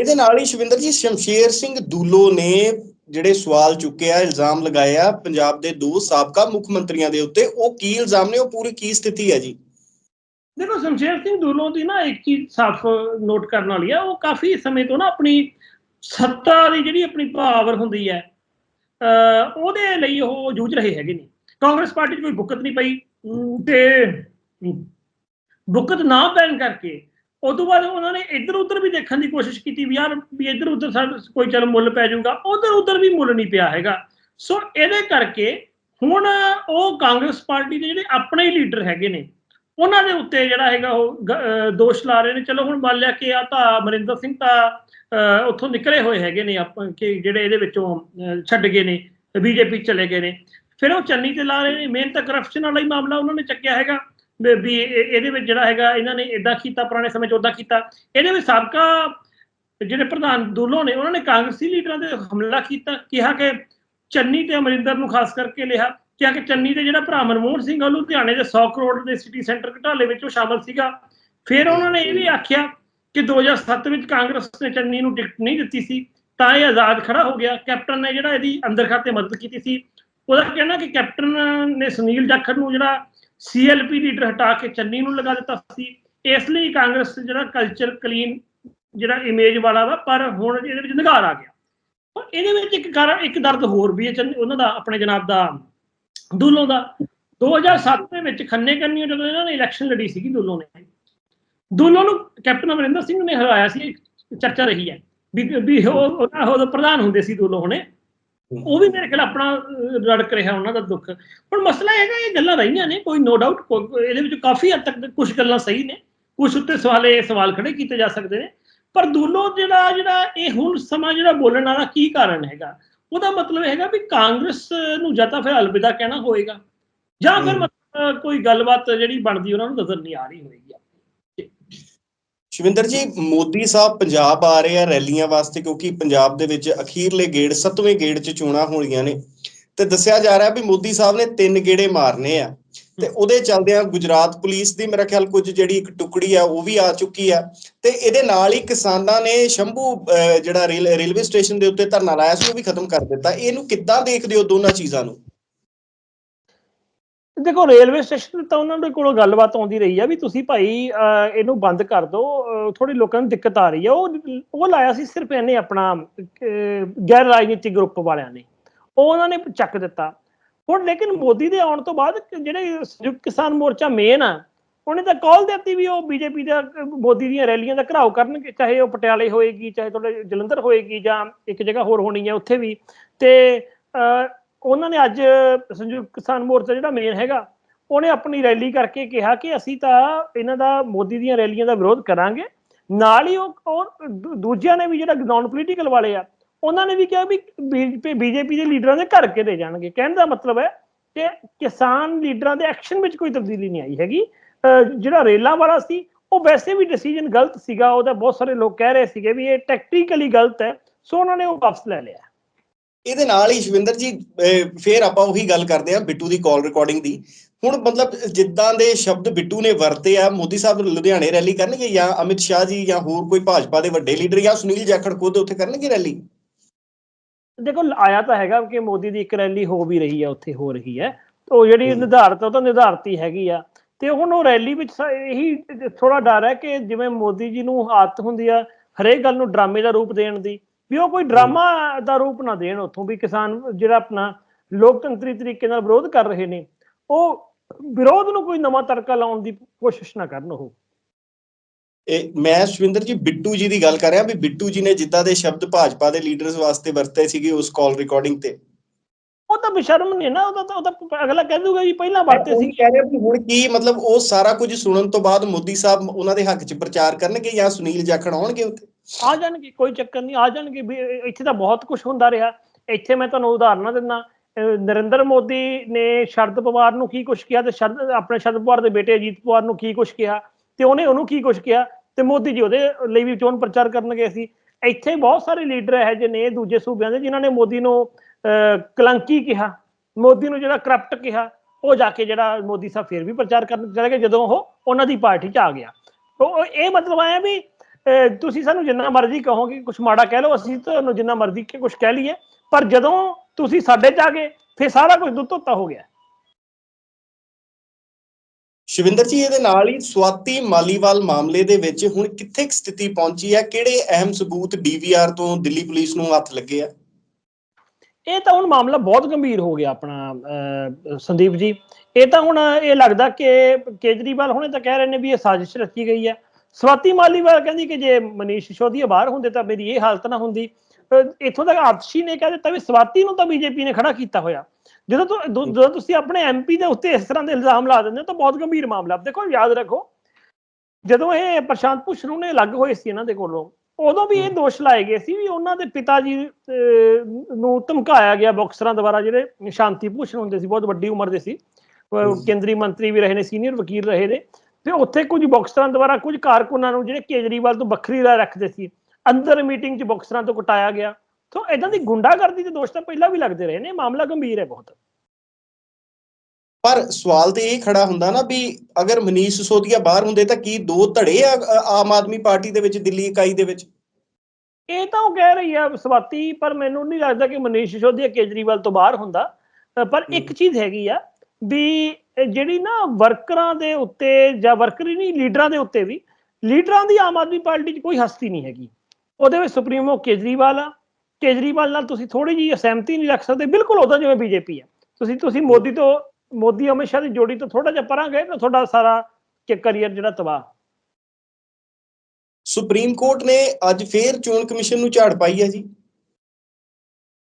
ਇਹਦੇ ਨਾਲ ਹੀ ਸ਼ਵਿੰਦਰ ਜੀ, ਸ਼ਮਸ਼ੇਰ ਸਿੰਘ ਦੂਲੋ ਨੇ ਜਿਹੜੇ ਸਵਾਲ ਚੁੱਕਿਆ ਇਲਜ਼ਾਮ ਲਗਾਇਆ ਪੰਜਾਬ ਦੇ ਦੋ ਸਾਬਕਾ ਮੁੱਖ ਮੰਤਰੀਆਂ ਦੇ ਉੱਤੇ, ਉਹ ਕੀ ਇਲਜ਼ਾਮ ਨੇ, ਉਹ ਪੂਰੀ ਕੀ ਸਥਿਤੀ ਹੈ ਜੀ? ਦੇਖੋ, ਸ਼ਮਸ਼ੇਰ ਸਿੰਘ ਦੂਲੋਂ ਦੀ ਨਾ ਇੱਕ ਚੀਜ਼ ਸਾਫ਼ ਨੋਟ ਕਰਨ ਵਾਲੀ ਆ, ਉਹ ਕਾਫੀ ਸਮੇਂ ਤੋਂ ਨਾ ਆਪਣੀ ਸੱਤਾ ਦੀ ਜਿਹੜੀ ਆਪਣੀ ਪਾਵਰ ਹੁੰਦੀ ਹੈ, ਅਹ ਉਹਦੇ ਲਈ ਉਹ ਜੂਝ ਰਹੇ ਹੈਗੇ ਨੇ। ਕਾਂਗਰਸ ਪਾਰਟੀ 'ਚ ਕੋਈ ਬੁੱਕਤ ਨਹੀਂ ਪਈ, ਤੇ ਅਮ ਬੁੱਕਤ ਨਾ ਪੈਣ ਕਰਕੇ ਉਸ ਤੋਂ ਬਾਅਦ ਉਹਨਾਂ ਨੇ ਇੱਧਰ ਉੱਧਰ ਵੀ ਦੇਖਣ ਦੀ ਕੋਸ਼ਿਸ਼ ਕੀਤੀ ਵੀ ਯਾਰ ਵੀ ਇੱਧਰ ਉੱਧਰ ਸਾਡਾ ਕੋਈ ਚੱਲ ਮੁੱਲ ਪੈ ਜਾਊਗਾ, ਉਧਰ ਉੱਧਰ ਵੀ ਮੁੱਲ ਨਹੀਂ ਪਿਆ ਹੈਗਾ। ਸੋ ਇਹਦੇ ਕਰਕੇ ਹੁਣ ਉਹ ਕਾਂਗਰਸ ਪਾਰਟੀ ਦੇ ਜਿਹੜੇ ਆਪਣੇ ਹੀ ਲੀਡਰ ਹੈਗੇ ਨੇ, ਉਹਨਾਂ ਦੇ ਉੱਤੇ ਜਿਹੜਾ ਹੈਗਾ ਉਹ ਗ- ਦੋਸ਼ ਲਾ ਰਹੇ ਨੇ। ਚਲੋ ਹੁਣ ਮੰਨ ਲਿਆ ਕਿ ਆ ਤਾਂ ਅਮਰਿੰਦਰ ਸਿੰਘ ਤਾਂ ਉੱਥੋਂ ਨਿਕਲੇ ਹੋਏ ਹੈਗੇ ਨੇ ਆਪਾਂ ਕਿ ਜਿਹੜੇ ਇਹਦੇ ਵਿੱਚੋਂ ਛੱਡ ਗਏ ਨੇ, ਬੀਜੇਪੀ ਚਲੇ ਗਏ ਨੇ। ਫਿਰ ਉਹ ਚੰਨੀ ਤੇ ਲਾ ਰਹੇ ਨੇ। ਮੇਨ ਤਾਂ ਕਰਪਸ਼ਨ ਵਾਲਾ ਹੀ ਮਾਮਲਾ ਉਹਨਾਂ ਨੇ ਚੱਕਿਆ ਹੈਗਾ। ਵੀ ਵੀ ਇਹ- ਇਹਦੇ ਵਿੱਚ ਜਿਹੜਾ ਹੈਗਾ, ਇਹਨਾਂ ਨੇ ਇਦਾਂ ਕੀਤਾ, ਪੁਰਾਣੇ ਸਮੇਂ 'ਚ ਉਦਾਂ ਕੀਤਾ। ਇਹਦੇ ਵਿੱਚ ਸਾਬਕਾ ਜਿਹੜੇ ਪ੍ਰਧਾਨ ਦੂਲੋਂ ਨੇ, ਉਹਨਾਂ ਨੇ ਕਾਂਗਰਸੀ ਲੀਡਰਾਂ ਤੇ ਹਮਲਾ ਕੀਤਾ, ਕਿਹਾ ਕਿ ਚੰਨੀ ਤੇ ਅਮਰਿੰਦਰ ਨੂੰ ਖਾਸ ਕਰਕੇ ਲਿਆ। ਕਿਹਾ ਕਿ ਚੰਨੀ ਦੇ ਜਿਹੜਾ ਭਰਾ ਮਨਮੋਹਨ ਸਿੰਘ ਆ, ਉਹ ਲੁਧਿਆਣੇ ਦੇ 100 ਕਰੋੜ ਦੇ ਸਿਟੀ ਸੈਂਟਰ ਘਟਾਲੇ ਵਿੱਚ ਉਹ ਸ਼ਾਮਲ ਸੀਗਾ। ਫਿਰ ਉਹਨਾਂ ਨੇ ਇਹ ਵੀ ਆਖਿਆ ਕਿ 2007 ਵਿੱਚ ਕਾਂਗਰਸ ਨੇ ਚੰਨੀ ਨੂੰ ਟਿਕਟ ਨਹੀਂ ਦਿੱਤੀ ਸੀ, ਤਾਂ ਇਹ ਆਜ਼ਾਦ ਖੜਾ ਹੋ ਗਿਆ। ਕੈਪਟਨ ਨੇ ਜਿਹੜਾ ਇਹਦੀ ਅੰਦਰ ਖਾਤੇ ਮਦਦ ਕੀਤੀ ਸੀ, ਉਹਦਾ ਕਹਿਣਾ ਕਿ ਕੈਪਟਨ ਨੇ ਸੁਨੀਲ ਜਾਖੜ ਨੂੰ ਜਿਹੜਾ ਸੀਐਲਪੀ ਲੀਡਰ ਹਟਾ ਕੇ ਚੰਨੀ ਨੂੰ ਲਗਾ ਦਿੱਤਾ ਸੀ। ਇਸ ਲਈ ਕਾਂਗਰਸ ਜਿਹੜਾ ਕਲਚਰ ਕਲੀਨ ਜਿਹੜਾ ਇਮੇਜ ਵਾਲਾ ਵਾ, ਪਰ ਹੁਣ ਇਹਦੇ ਵਿੱਚ ਨਿਗਾਰ ਆ ਗਿਆ। ਪਰ ਇਹਦੇ ਵਿੱਚ ਇੱਕ ਕਾਰਨ, ਇੱਕ ਦਰਦ ਹੋਰ ਵੀ ਹੈ ਚੰਨੀ, ਉਹਨਾਂ ਦਾ, ਆਪਣੇ ਜਨਾਬ ਦਾ, ਦੁੱਲੋਂ ਦਾ। 2007 ਦੇ ਵਿੱਚ ਖੰਨੇ ਕੰਨੀਓ ਜਦੋਂ ਇਹਨਾਂ ਨੇ ਇਲੈਕਸ਼ਨ ਲੜੀ ਸੀਗੀ ਦੁੱਲੋਂ ਨੇ। ਦੁੱਲੋਂ ਨੂੰ ਕੈਪਟਨ ਅਮਰਿੰਦਰ ਸਿੰਘ ਨੇ ਹਰਾਇਆ ਸੀ ਚਰਚਾ ਰਹੀ ਹੈ। ਵੀ ਵੀ ਉਹ ਉਹਨਾਂ ਉਹ ਪ੍ਰਧਾਨ ਹੁੰਦੇ ਸੀ ਦੁੱਲੋਂ ਹੁਣੇ। ਉਹ ਵੀ ਮੇਰੇ ਖਿਆਲ ਆਪਣਾ ਰੜਕ ਰਿਹਾ ਉਹਨਾਂ ਦਾ ਦੁੱਖ। ਹੁਣ ਮਸਲਾ ਹੈਗਾ ਇਹ ਗੱਲਾਂ ਰਹੀਆਂ ਨੇ ਕੋਈ ਨੋ ਡਾਊਟ ਇਹਦੇ ਵਿੱਚ ਕਾਫੀ ਹੱਦ ਤੱਕ ਕੁਝ ਗੱਲਾਂ ਸਹੀ ਨੇ। ਕੁਝ ਉੱਤੇ ਸਵਾਲੇ ਸਵਾਲ ਖੜੇ ਕੀਤੇ ਜਾ ਸਕਦੇ ਨੇ। ਪਰ ਦੂਲੋ ਜਿਹੜਾ ਜਿਹੜਾ ਇਹ ਹੁਣ ਸਮਾਂ ਜਿਹੜਾ ਬੋਲਣ ਵਾਲਾ ਕੀ ਕਾਰਨ ਹੈਗਾ? ਉਹਦਾ ਮਤਲਬ ਹੈਗਾ ਵੀ ਕਾਂਗਰਸ ਨੂੰ ਜਾਂ ਤਾਂ ਫਿਰ ਅਲਵਿਦਾ ਕਹਿਣਾ ਹੋਏਗਾ। ਜਾਂ ਫਿਰ ਕੋਈ ਗੱਲਬਾਤ ਜਿਹੜੀ ਬਣਦੀ ਉਹਨਾਂ ਨੂੰ ਨਜ਼ਰ ਨਹੀਂ ਆ ਰਹੀ ਹੋਏਗੀ। ਸ਼ਵਿੰਦਰ ਜੀ ਮੋਦੀ ਸਾਹਿਬ ਪੰਜਾਬ ਆ ਰਹੇ ਆ ਰੈਲੀਆਂ ਵਾਸਤੇ ਕਿਉਂਕਿ ਪੰਜਾਬ ਦੇ ਵਿੱਚ ਅਖੀਰਲੇ ਗੇੜ 7ਵੇਂ ਗੇੜ 'ਚ ਚੋਣਾਂ ਹੋਣੀਆਂ ਨੇ। ਤੇ ਦੱਸਿਆ ਜਾ ਰਿਹਾ ਵੀ ਮੋਦੀ ਸਾਹਿਬ ਨੇ ਤਿੰਨ ਗੇੜੇ ਮਾਰਨੇ ਆ। ਤੇ ਉਹਦੇ ਚੱਲਦਿਆਂ ਗੁਜਰਾਤ ਪੁਲਿਸ ਦੀ ਮੇਰਾ ਖਿਆਲ ਕੁਝ ਜਿਹੜੀ ਇੱਕ ਟੁਕੜੀ ਆ ਉਹ ਵੀ ਆ ਚੁੱਕੀ ਆ। ਤੇ ਇਹਦੇ ਨਾਲ ਹੀ ਕਿਸਾਨਾਂ ਨੇ ਸ਼ੰਭੂ ਜਿਹੜਾ ਰੇਲ ਰੇਲਵੇ ਸਟੇਸ਼ਨ ਦੇ ਉੱਤੇ ਧਰਨਾ ਲਾਇਆ ਸੀ ਉਹ ਵੀ ਖਤਮ ਕਰ ਦਿੱਤਾ। ਇਹਨੂੰ ਕਿੱਦਾਂ ਦੇਖਦੇ ਹੋ ਦੋਨਾਂ ਚੀਜ਼ਾਂ ਨੂੰ? ਦੇਖੋ, ਰੇਲਵੇ ਸਟੇਸ਼ਨ ਤਾਂ ਉਹਨਾਂ ਦੇ ਕੋਲੋਂ ਗੱਲਬਾਤ ਆਉਂਦੀ ਰਹੀ ਆ ਵੀ ਤੁਸੀਂ ਭਾਈ ਇਹਨੂੰ ਬੰਦ ਕਰ ਦਿਓ ਥੋੜੀ ਲੋਕਾਂ ਨੂੰ ਦਿੱਕਤ ਆ ਰਹੀ ਆ। ਉਹ ਉਹ ਲਾਇਆ ਸੀ ਸਿਰਫ ਇਹਨੇ ਆਪਣਾ ਗੈਰ ਰਾਜਨੀਤਿਕ ਗਰੁੱਪ ਵਾਲਿਆਂ ਨੇ। ਉਹ ਉਹਨਾਂ ਨੇ ਚੱਕ ਦਿੱਤਾ। ਹੁਣ ਲੇਕਿਨ ਮੋਦੀ ਦੇ ਆਉਣ ਤੋਂ ਬਾਅਦ ਜਿਹੜੇ ਸੰਯੁਕਤ ਕਿਸਾਨ ਮੋਰਚਾ ਮੇਨ ਆ, ਉਹਨੇ ਤਾਂ ਕਾਲ ਦਿੱਤੀ ਵੀ ਉਹ ਬੀਜੇਪੀ ਦਾ, ਮੋਦੀ ਦੀਆਂ ਰੈਲੀਆਂ ਦਾ ਘਰਾਓ ਕਰਨਗੇ, ਚਾਹੇ ਉਹ ਪਟਿਆਲੇ ਹੋਏਗੀ, ਚਾਹੇ ਤੁਹਾਡੇ ਜਲੰਧਰ ਹੋਏਗੀ ਜਾਂ ਇੱਕ ਜਗ੍ਹਾ ਹੋਰ ਹੋਣੀ ਹੈ ਉੱਥੇ ਵੀ। ਤੇ ਉਹਨਾਂ ਨੇ ਅੱਜ ਸੰਯੁਕਤ ਕਿਸਾਨ ਮੋਰਚਾ ਜਿਹੜਾ ਮੇਨ ਹੈਗਾ, ਉਹਨੇ ਆਪਣੀ ਰੈਲੀ ਕਰਕੇ ਕਿਹਾ ਕਿ ਅਸੀਂ ਤਾਂ ਇਹਨਾਂ ਦਾ ਮੋਦੀ ਦੀਆਂ ਰੈਲੀਆਂ ਦਾ ਵਿਰੋਧ ਕਰਾਂਗੇ। ਨਾਲ ਹੀ ਉਹ ਉਹ ਦੂ- ਦੂਜਿਆਂ ਨੇ ਵੀ ਜਿਹੜਾ ਨਾਨ ਪੋਲੀਟੀਕਲ ਵਾਲੇ ਆ, ਉਹਨਾਂ ਨੇ ਵੀ ਕਿਹਾ ਵੀ ਬੀਜੇਪੀ ਦੇ ਲੀਡਰਾਂ ਦੇ ਘਰ ਕੇ ਦੇ ਜਾਣਗੇ। ਕਹਿਣ ਦਾ ਮਤਲਬ ਹੈ ਕਿ ਕਿਸਾਨ ਲੀਡਰਾਂ ਦੇ ਐਕਸ਼ਨ ਵਿੱਚ ਕੋਈ ਤਬਦੀਲੀ ਨਹੀਂ ਆਈ ਹੈਗੀ। ਜਿਹੜਾ ਰੇਲਾਂ ਵਾਲਾ ਸੀ, ਉਹ ਵੈਸੇ ਵੀ ਡਿਸੀਜਨ ਗਲਤ ਸੀਗਾ। ਉਹਦਾ ਬਹੁਤ ਸਾਰੇ ਲੋਕ ਕਹਿ ਰਹੇ ਸੀਗੇ ਵੀ ਇਹ ਟੈਕਟੀਕਲੀ ਗਲਤ ਹੈ, ਸੋ ਉਹਨਾਂ ਨੇ ਉਹ ਵਾਪਸ ਲੈ ਲਿਆ। ਇਹਦੇ ਨਾਲ ਹੀ ਸ਼ਿਵਿੰਦਰ ਜੀ ਫੇਰ ਆਪਾਂ ਉਹੀ ਗੱਲ ਕਰਦੇ ਹਾਂ ਬਿੱਟੂ ਦੀ ਕਾਲ ਰਿਕਾਰਡਿੰਗ ਦੀ। ਹੁਣ ਮਤਲਬ ਜਿੱਦਾਂ ਦੇ ਸ਼ਬਦ ਬਿੱਟੂ ਨੇ ਵਰਤੇ ਆ ਮੋਦੀ ਸਾਹਿਬ ਲੁਧਿਆਣੇ ਰੈਲੀ ਕਰਨਗੇ ਜਾਂ ਅਮਿਤ ਸ਼ਾਹ ਜੀ ਜਾਂ ਹੋਰ ਕੋਈ ਭਾਜਪਾ ਦੇ ਵੱਡੇ ਲੀਡਰ ਜਾਂ ਸੁਨੀਲ ਜਾਖੜ ਖੁਦ ਉੱਥੇ ਕਰਨਗੇ ਰੈਲੀ ਦੇਖੋ ਆਇਆ ਤਾਂ ਹੈਗਾ ਕਿ ਮੋਦੀ ਦੀ ਇੱਕ ਰੈਲੀ ਹੋ ਵੀ ਰਹੀ ਹੈ ਉੱਥੇ ਹੋ ਰਹੀ ਹੈ ਉਹ ਜਿਹੜੀ ਨਿਰਧਾਰਤ ਉਹ ਤਾਂ ਨਿਰਧਾਰਤ ਹੀ ਹੈਗੀ ਆ। ਤੇ ਹੁਣ ਉਹ ਰੈਲੀ ਵਿੱਚ ਇਹੀ ਥੋੜਾ ਡਰ ਹੈ ਕਿ ਜਿਵੇਂ ਮੋਦੀ ਜੀ ਨੂੰ ਆਦਤ ਹੁੰਦੀ ਆ ਹਰੇਕ ਗੱਲ ਨੂੰ ਡਰਾਮੇ ਦਾ ਰੂਪ ਦੇਣ ਦੀ। ਵੀ ਉਹ ਕੋਈ ਡਰਾਮਾ ਦਾ ਰੂਪ ਨਾ ਦੇਣ ਉੱਥੋਂ ਵੀ ਕਿਸਾਨ ਜਿਹੜਾ ਆਪਣਾ ਲੋਕਤੰਤਰੀ ਤਰੀਕੇ ਨਾਲ ਵਿਰੋਧ ਕਰ ਰਹੇ ਨੇ, ਉਹ ਵਿਰੋਧ ਨੂੰ ਕੋਈ ਨਵਾਂ ਤੜਕਾ ਲਾਉਣ ਦੀ ਕੋਸ਼ਿਸ਼ ਨਾ ਕਰਨ ਉਹ। ਇਹ ਮੈਂ ਸ਼ਿਵਿੰਦਰ ਜੀ, ਬਿੱਟੂ ਜੀ ਦੀ ਗੱਲ ਕਰ ਰਿਹਾ ਵੀ ਬਿੱਟੂ ਜੀ ਨੇ ਜਿੱਦਾਂ ਦੇ ਸ਼ਬਦ ਭਾਜਪਾ ਦੇ ਲੀਡਰਸ ਵਾਸਤੇ ਵਰਤੇ ਸੀਗੇ ਉਸ ਕਾਲ ਰਿਕਾਰਡਿੰਗ ਤੇ। ਉਹ ਤਾਂ ਬੇਸ਼ਰਮ ਨੇ ਨਾ ਉਹ ਤਾਂ ਉਹ ਤਾਂ ਅਗਲਾ ਕਹਿ ਦੂਗਾ ਜੀ ਪਹਿਲਾਂ ਵਰਤੇ ਸੀ। ਕਹਿ ਰਿਹਾ ਵੀ ਹੁਣ ਕੀ ਮਤਲਬ ਉਹ ਸਾਰਾ ਕੁਝ ਸੁਣਨ ਤੋਂ ਬਾਅਦ ਮੋਦੀ ਸਾਹਿਬ ਉਹਨਾਂ ਦੇ ਹੱਕ 'ਚ ਪ੍ਰਚਾਰ ਕਰਨਗੇ ਜਾਂ ਸੁਨੀਲ ਜਾਖੜ ਆਉਣਗੇ ਉੱਥੇ? ਆ ਜਾਣਗੇ ਕੋਈ ਚੱਕਰ ਨਹੀਂ ਆ ਜਾਣਗੇ ਵੀ ਇੱਥੇ ਤਾਂ ਬਹੁਤ ਕੁਝ ਹੁੰਦਾ ਰਿਹਾ। ਇੱਥੇ ਮੈਂ ਤੁਹਾਨੂੰ ਉਦਾਹਰਨਾਂ ਦਿੰਦਾ ਨਰਿੰਦਰ ਮੋਦੀ ਨੇ ਸ਼ਰਦ ਪਵਾਰ ਨੂੰ ਕੀ ਕੁਝ ਕਿਹਾ ਤੇ ਸ਼ਰਦ ਆਪਣੇ ਸ਼ਰਦ ਪਵਾਰ ਦੇ ਬੇਟੇ ਅਜੀਤ ਪਵਾਰ ਨੂੰ ਕੀ ਕੁਝ ਕਿਹਾ ਤੇ ਉਹਨੇ ਉਹਨੂੰ ਕੀ ਕੁਝ ਕਿਹਾ ਤੇ ਮੋਦੀ ਜੀ ਉਹਦੇ ਲਈ ਵੀ ਚੋਣ ਪ੍ਰਚਾਰ ਕਰਨ ਗਏ ਸੀ ਇੱਥੇ ਬਹੁਤ ਸਾਰੇ ਲੀਡਰ ਹੈ ਜਿਹਨੇ ਦੂਜੇ ਸੂਬਿਆਂ ਦੇ ਜਿਨ੍ਹਾਂ ਨੇ ਮੋਦੀ ਨੂੰ ਕਲੰਕੀ ਕਿਹਾ, ਮੋਦੀ ਨੂੰ ਜਿਹੜਾ ਕਰਪਟ ਕਿਹਾ, ਉਹ ਜਾ ਕੇ ਜਿਹੜਾ ਮੋਦੀ ਸਾਹਿਬ ਫਿਰ ਵੀ ਪ੍ਰਚਾਰ ਕਰਨ ਚਲੇ ਗਏ, ਜਦੋਂ ਉਹ ਉਹਨਾਂ ਦੀ ਪਾਰਟੀ 'ਚ ਆ ਗਿਆ। ਉਹ ਇਹ ਮਤਲਬ ਆਇਆ ਵੀ ਤੁਸੀਂ ਸਾਨੂੰ ਜਿੰਨਾ ਮਰਜ਼ੀ ਕਹੋਗੇ ਕੁਝ ਮਾੜਾ ਕਹਿ ਲਓ, ਅਸੀਂ ਤੁਹਾਨੂੰ ਜਿੰਨਾ ਮਰਜ਼ੀ ਕਿ ਕੁਝ ਕਹਿ ਲਈਏ, ਪਰ ਜਦੋਂ ਤੁਸੀਂ ਸਾਡੇ ਚ ਆ ਗਏ, ਫਿਰ ਸਾਰਾ ਕੁਝ ਦੁੱਧ ਧੋਤਾ ਹੋ ਗਿਆ। ਸ਼ਿਵਿੰਦਰ ਜੀ, ਇਹਦੇ ਨਾਲ ਹੀ ਸਵਾਤੀ ਮਾਲੀਵਾਲ ਮਾਮਲੇ ਦੇ ਵਿੱਚ ਹੁਣ ਕਿੱਥੇ ਸਥਿਤੀ ਪਹੁੰਚੀ ਹੈ? ਕਿਹੜੇ ਅਹਿਮ ਸਬੂਤ ਡੀਵੀਆਰ ਤੋਂ ਦਿੱਲੀ ਪੁਲਿਸ ਨੂੰ ਹੱਥ ਲੱਗੇ ਆ? ਇਹ ਤਾਂ ਹੁਣ ਮਾਮਲਾ ਬਹੁਤ ਗੰਭੀਰ ਹੋ ਗਿਆ ਆਪਣਾ ਸੰਦੀਪ ਜੀ। ਇਹ ਤਾਂ ਹੁਣ ਇਹ ਲੱਗਦਾ ਕਿ ਕੇਜਰੀਵਾਲ ਹੁਣੇ ਤਾਂ ਕਹਿ ਰਹੇ ਨੇ ਵੀ ਇਹ ਸਾਜ਼ਿਸ਼ ਰਚੀ ਗਈ ਹੈ। ਸਵਾਤੀ ਮਾਲੀਵਾਲ ਕਹਿੰਦੀ ਕਿ ਜੇ ਮਨੀਸ਼ ਸਿਸੋਦੀਆ ਬਾਹਰ ਹੁੰਦੇ ਤਾਂ ਮੇਰੀ ਇਹ ਹਾਲਤ ਨਾ ਹੁੰਦੀ। ਇੱਥੋਂ ਤੱਕ ਆਤਸ਼ੀ ਨੇ ਕਹਿ ਦਿੱਤਾ ਵੀ ਸਵਾਤੀ ਨੂੰ ਤਾਂ ਬੀਜੇਪੀ ਨੇ ਖੜਾ ਕੀਤਾ ਹੋਇਆ। ਜਦੋਂ ਤੁ- ਜਦੋਂ ਤੁਸੀਂ ਆਪਣੇ ਐਮਪੀ ਦੇ ਉੱਤੇ ਇਸ ਤਰ੍ਹਾਂ ਦੇ ਇਲਜ਼ਾਮ ਲਾ ਦਿੰਦੇ ਹੋ ਤਾਂ ਬਹੁਤ ਗੰਭੀਰ ਮਾਮਲਾ। ਦੇਖੋ, ਯਾਦ ਰੱਖੋ, ਜਦੋਂ ਇਹ ਪ੍ਰਸ਼ਾਂਤ ਭੂਸ਼ਣ ਨੇ ਅਲੱਗ ਹੋਏ ਸੀ ਇਹਨਾਂ ਦੇ ਕੋਲੋਂ ਉਦੋਂ ਵੀ ਇਹ ਦੋਸ਼ ਲਾਏ ਗਏ ਸੀ ਵੀ ਉਹਨਾਂ ਦੇ ਪਿਤਾ ਜੀ ਨੂੰ ਧਮਕਾਇਆ ਗਿਆ ਬਾਕਸਰਾਂ ਦੁਆਰਾ ਜਿਹੜੇ ਸ਼ਾਂਤੀ ਭੂਸ਼ਣ ਹੁੰਦੇ ਸੀ ਬਹੁਤ ਵੱਡੀ ਉਮਰ ਦੇ ਸੀ। ਕੇਂਦਰੀ ਮੰਤਰੀ ਵੀ ਰਹੇ ਨੇ ਸੀਨੀਅਰ ਵਕੀਲ ਰਹੇ ਨੇ। ਤੇ ਉੱਥੇ ਕੁਝ ਬਾਕਸਰਾਂ ਦੁਆਰਾ ਕੁਝ ਕਾਰਕੁਨਾਂ ਨੂੰ ਜਿਹੜੇ ਕੇਜਰੀਵਾਲ ਤੋਂ ਵੱਖਰੀ ਰਾਏ ਰੱਖਦੇ ਸੀ। ਅੰਦਰ ਮੀਟਿੰਗ 'ਚ ਬਾਕਸਰਾਂ ਤੋਂ ਕਟਾਇਆ ਗਿਆ। ਤੋਂ ਇਦਾਂ ਦੀ ਗੁੰਡਾਗਰਦੀ ਦੇ ਦੋਸ਼ ਤਾਂ ਪਹਿਲਾਂ ਵੀ ਲੱਗਦੇ ਰਹੇ ਨੇ ਮਾਮਲਾ ਗੰਭੀਰ ਹੈ ਬਹੁਤ। ਪਰ ਸਵਾਲ ਤੇ ਇਹ ਖੜਾ ਹੁੰਦਾ ਨਾ ਵੀ ਅਗਰ ਮਨੀਸ਼ ਸਿਸੋਦੀਆ ਬਾਹਰ ਹੁੰਦੇ ਤਾਂ ਕੀ ਦੋ ਧੜੇ ਆਮ ਆਦਮੀ ਪਾਰਟੀ ਦੇ ਵਿੱਚ ਦਿੱਲੀ ਇਕਾਈ ਦੇ ਵਿੱਚ? ਇਹ ਤਾਂ ਉਹ ਕਹਿ ਰਹੀ ਆ ਸਵਾਤੀ ਪਰ ਮੈਨੂੰ ਨਹੀਂ ਲੱਗਦਾ ਕਿ ਮਨੀਸ਼ ਸਿਸੋਦੀਆ ਕੇਜਰੀਵਾਲ ਤੋਂ ਬਾਹਰ ਹੁੰਦਾ। ਪਰ ਇੱਕ ਚੀਜ਼ ਹੈਗੀ ਆ ਵੀ ਜਿਹੜੀ ਨਾ ਵਰਕਰਾਂ ਦੇ ਉੱਤੇ ਜਾਂ ਵਰਕਰ ਹੀ ਨਹੀਂ ਲੀਡਰਾਂ ਦੇ ਉੱਤੇ ਵੀ ਲੀਡਰਾਂ ਦੀ ਆਮ ਆਦਮੀ ਪਾਰਟੀ 'ਚ ਕੋਈ ਹਸਤੀ ਨਹੀਂ ਹੈਗੀ। ਉਹਦੇ ਵਿੱਚ ਸੁਪਰੀਮੋ ਕੇਜਰੀਵਾਲ ਆ। ਕੇਜਰੀਵਾਲ ਨਾਲ ਤੁਸੀਂ ਥੋੜੀ ਜਿਹੀ ਸਹਿਮਤੀ ਨਹੀਂ ਰੱਖ ਸਕਦੇ। ਬਿਲਕੁਲ ਉਹਦਾ ਜਿਵੇਂ ਬੀਜੇਪੀ ਆ। ਤੁਸੀਂ ਤੁਸੀਂ ਮੋਦੀ ਤੋਂ ਮੋਦੀ ਅਮਿਤ ਸ਼ਾਹ ਦੀ ਜੋੜੀ ਤੋਂ ਥੋੜਾ ਜਿਹਾ ਪਰਾਂ ਗਏ ਤਾਂ ਤੁਹਾਡਾ ਸਾਰਾ ਕੈਰੀਅਰ ਜਿਹੜਾ ਤਬਾਹ। ਸੁਪਰੀਮ ਕੋਰਟ ਨੇ ਅੱਜ ਫੇਰ ਚੋਣ ਕਮਿਸ਼ਨ ਨੂੰ ਝਾੜ ਪਾਈ ਹੈ ਜੀ।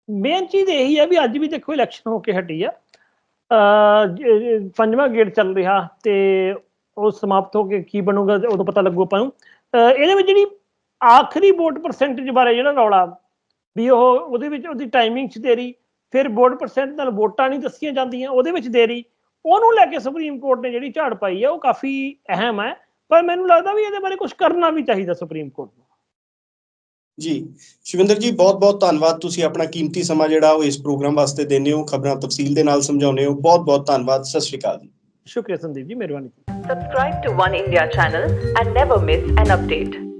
ਮੇਨ ਚੀਜ਼ ਇਹੀ ਹੈ ਵੀ ਅੱਜ ਵੀ ਦੇਖੋ ਇਲੈਕਸ਼ਨ ਹੋ ਕੇ ਹਟੀ ਆ। ਪੰਜਵਾਂ ਗੇੜ ਚੱਲ ਰਿਹਾ ਤੇ ਉਹ ਸਮਾਪਤ ਹੋ ਕੇ ਕੀ ਬਣੂਗਾ ਤੇ ਉਦੋਂ ਪਤਾ ਲੱਗੂ ਆਪਾਂ ਨੂੰ। ਇਹਦੇ ਵਿੱਚ ਜਿਹੜੀ ਆਖਰੀ ਵੋਟ ਪਰਸੈਂਟੇਜ ਬਾਰੇ ਜਿਹੜਾ ਰੌਲਾ ਵੀ ਉਹ ਉਹਦੇ ਵਿੱਚ ਉਹਦੀ ਟਾਈਮਿੰਗ 'ਚ ਦੇਰੀ ਫਿਰ ਵੋਟ ਪਰਸੈਂਟ ਨਾਲ ਵੋਟਾਂ ਨਹੀਂ ਦੱਸੀਆਂ ਜਾਂਦੀਆਂ ਉਹਦੇ ਵਿੱਚ ਦੇਰੀ। ਉਹਨੂੰ ਲੈ ਕੇ ਸੁਪਰੀਮ ਕੋਰਟ ਨੇ ਜਿਹੜੀ ਝਾੜ ਪਾਈ ਹੈ ਉਹ ਕਾਫੀ ਅਹਿਮ ਹੈ ਪਰ ਮੈਨੂੰ ਲੱਗਦਾ ਵੀ ਇਹਦੇ ਬਾਰੇ ਕੁਝ ਕਰਨਾ ਵੀ ਚਾਹੀਦਾ ਸੁਪਰੀਮ ਕੋਰਟ ਨੂੰ। ਜੀ ਸ਼ਿਵਿੰਦਰ ਜੀ ਬਹੁਤ ਬਹੁਤ ਧੰਨਵਾਦ। ਤੁਸੀਂ ਆਪਣਾ ਕੀਮਤੀ ਸਮਾਂ ਜਿਹੜਾ ਉਹ ਇਸ ਪ੍ਰੋਗਰਾਮ ਵਾਸਤੇ ਦਿੰਦੇ ਹੋ ਖਬਰਾਂ ਤਫਸੀਲ ਦੇ ਨਾਲ ਸਮਝਾਉਂਦੇ ਹੋ। ਬਹੁਤ ਬਹੁਤ ਧੰਨਵਾਦ। ਸਤਿ ਸ਼੍ਰੀ ਅਕਾਲ ਜੀ। ਸ਼ੁਕਰੀਆ ਸੰਦੀਪ ਜੀ ਮਿਹਰਬਾਨੀ। Subscribe to One India channel and never miss an update.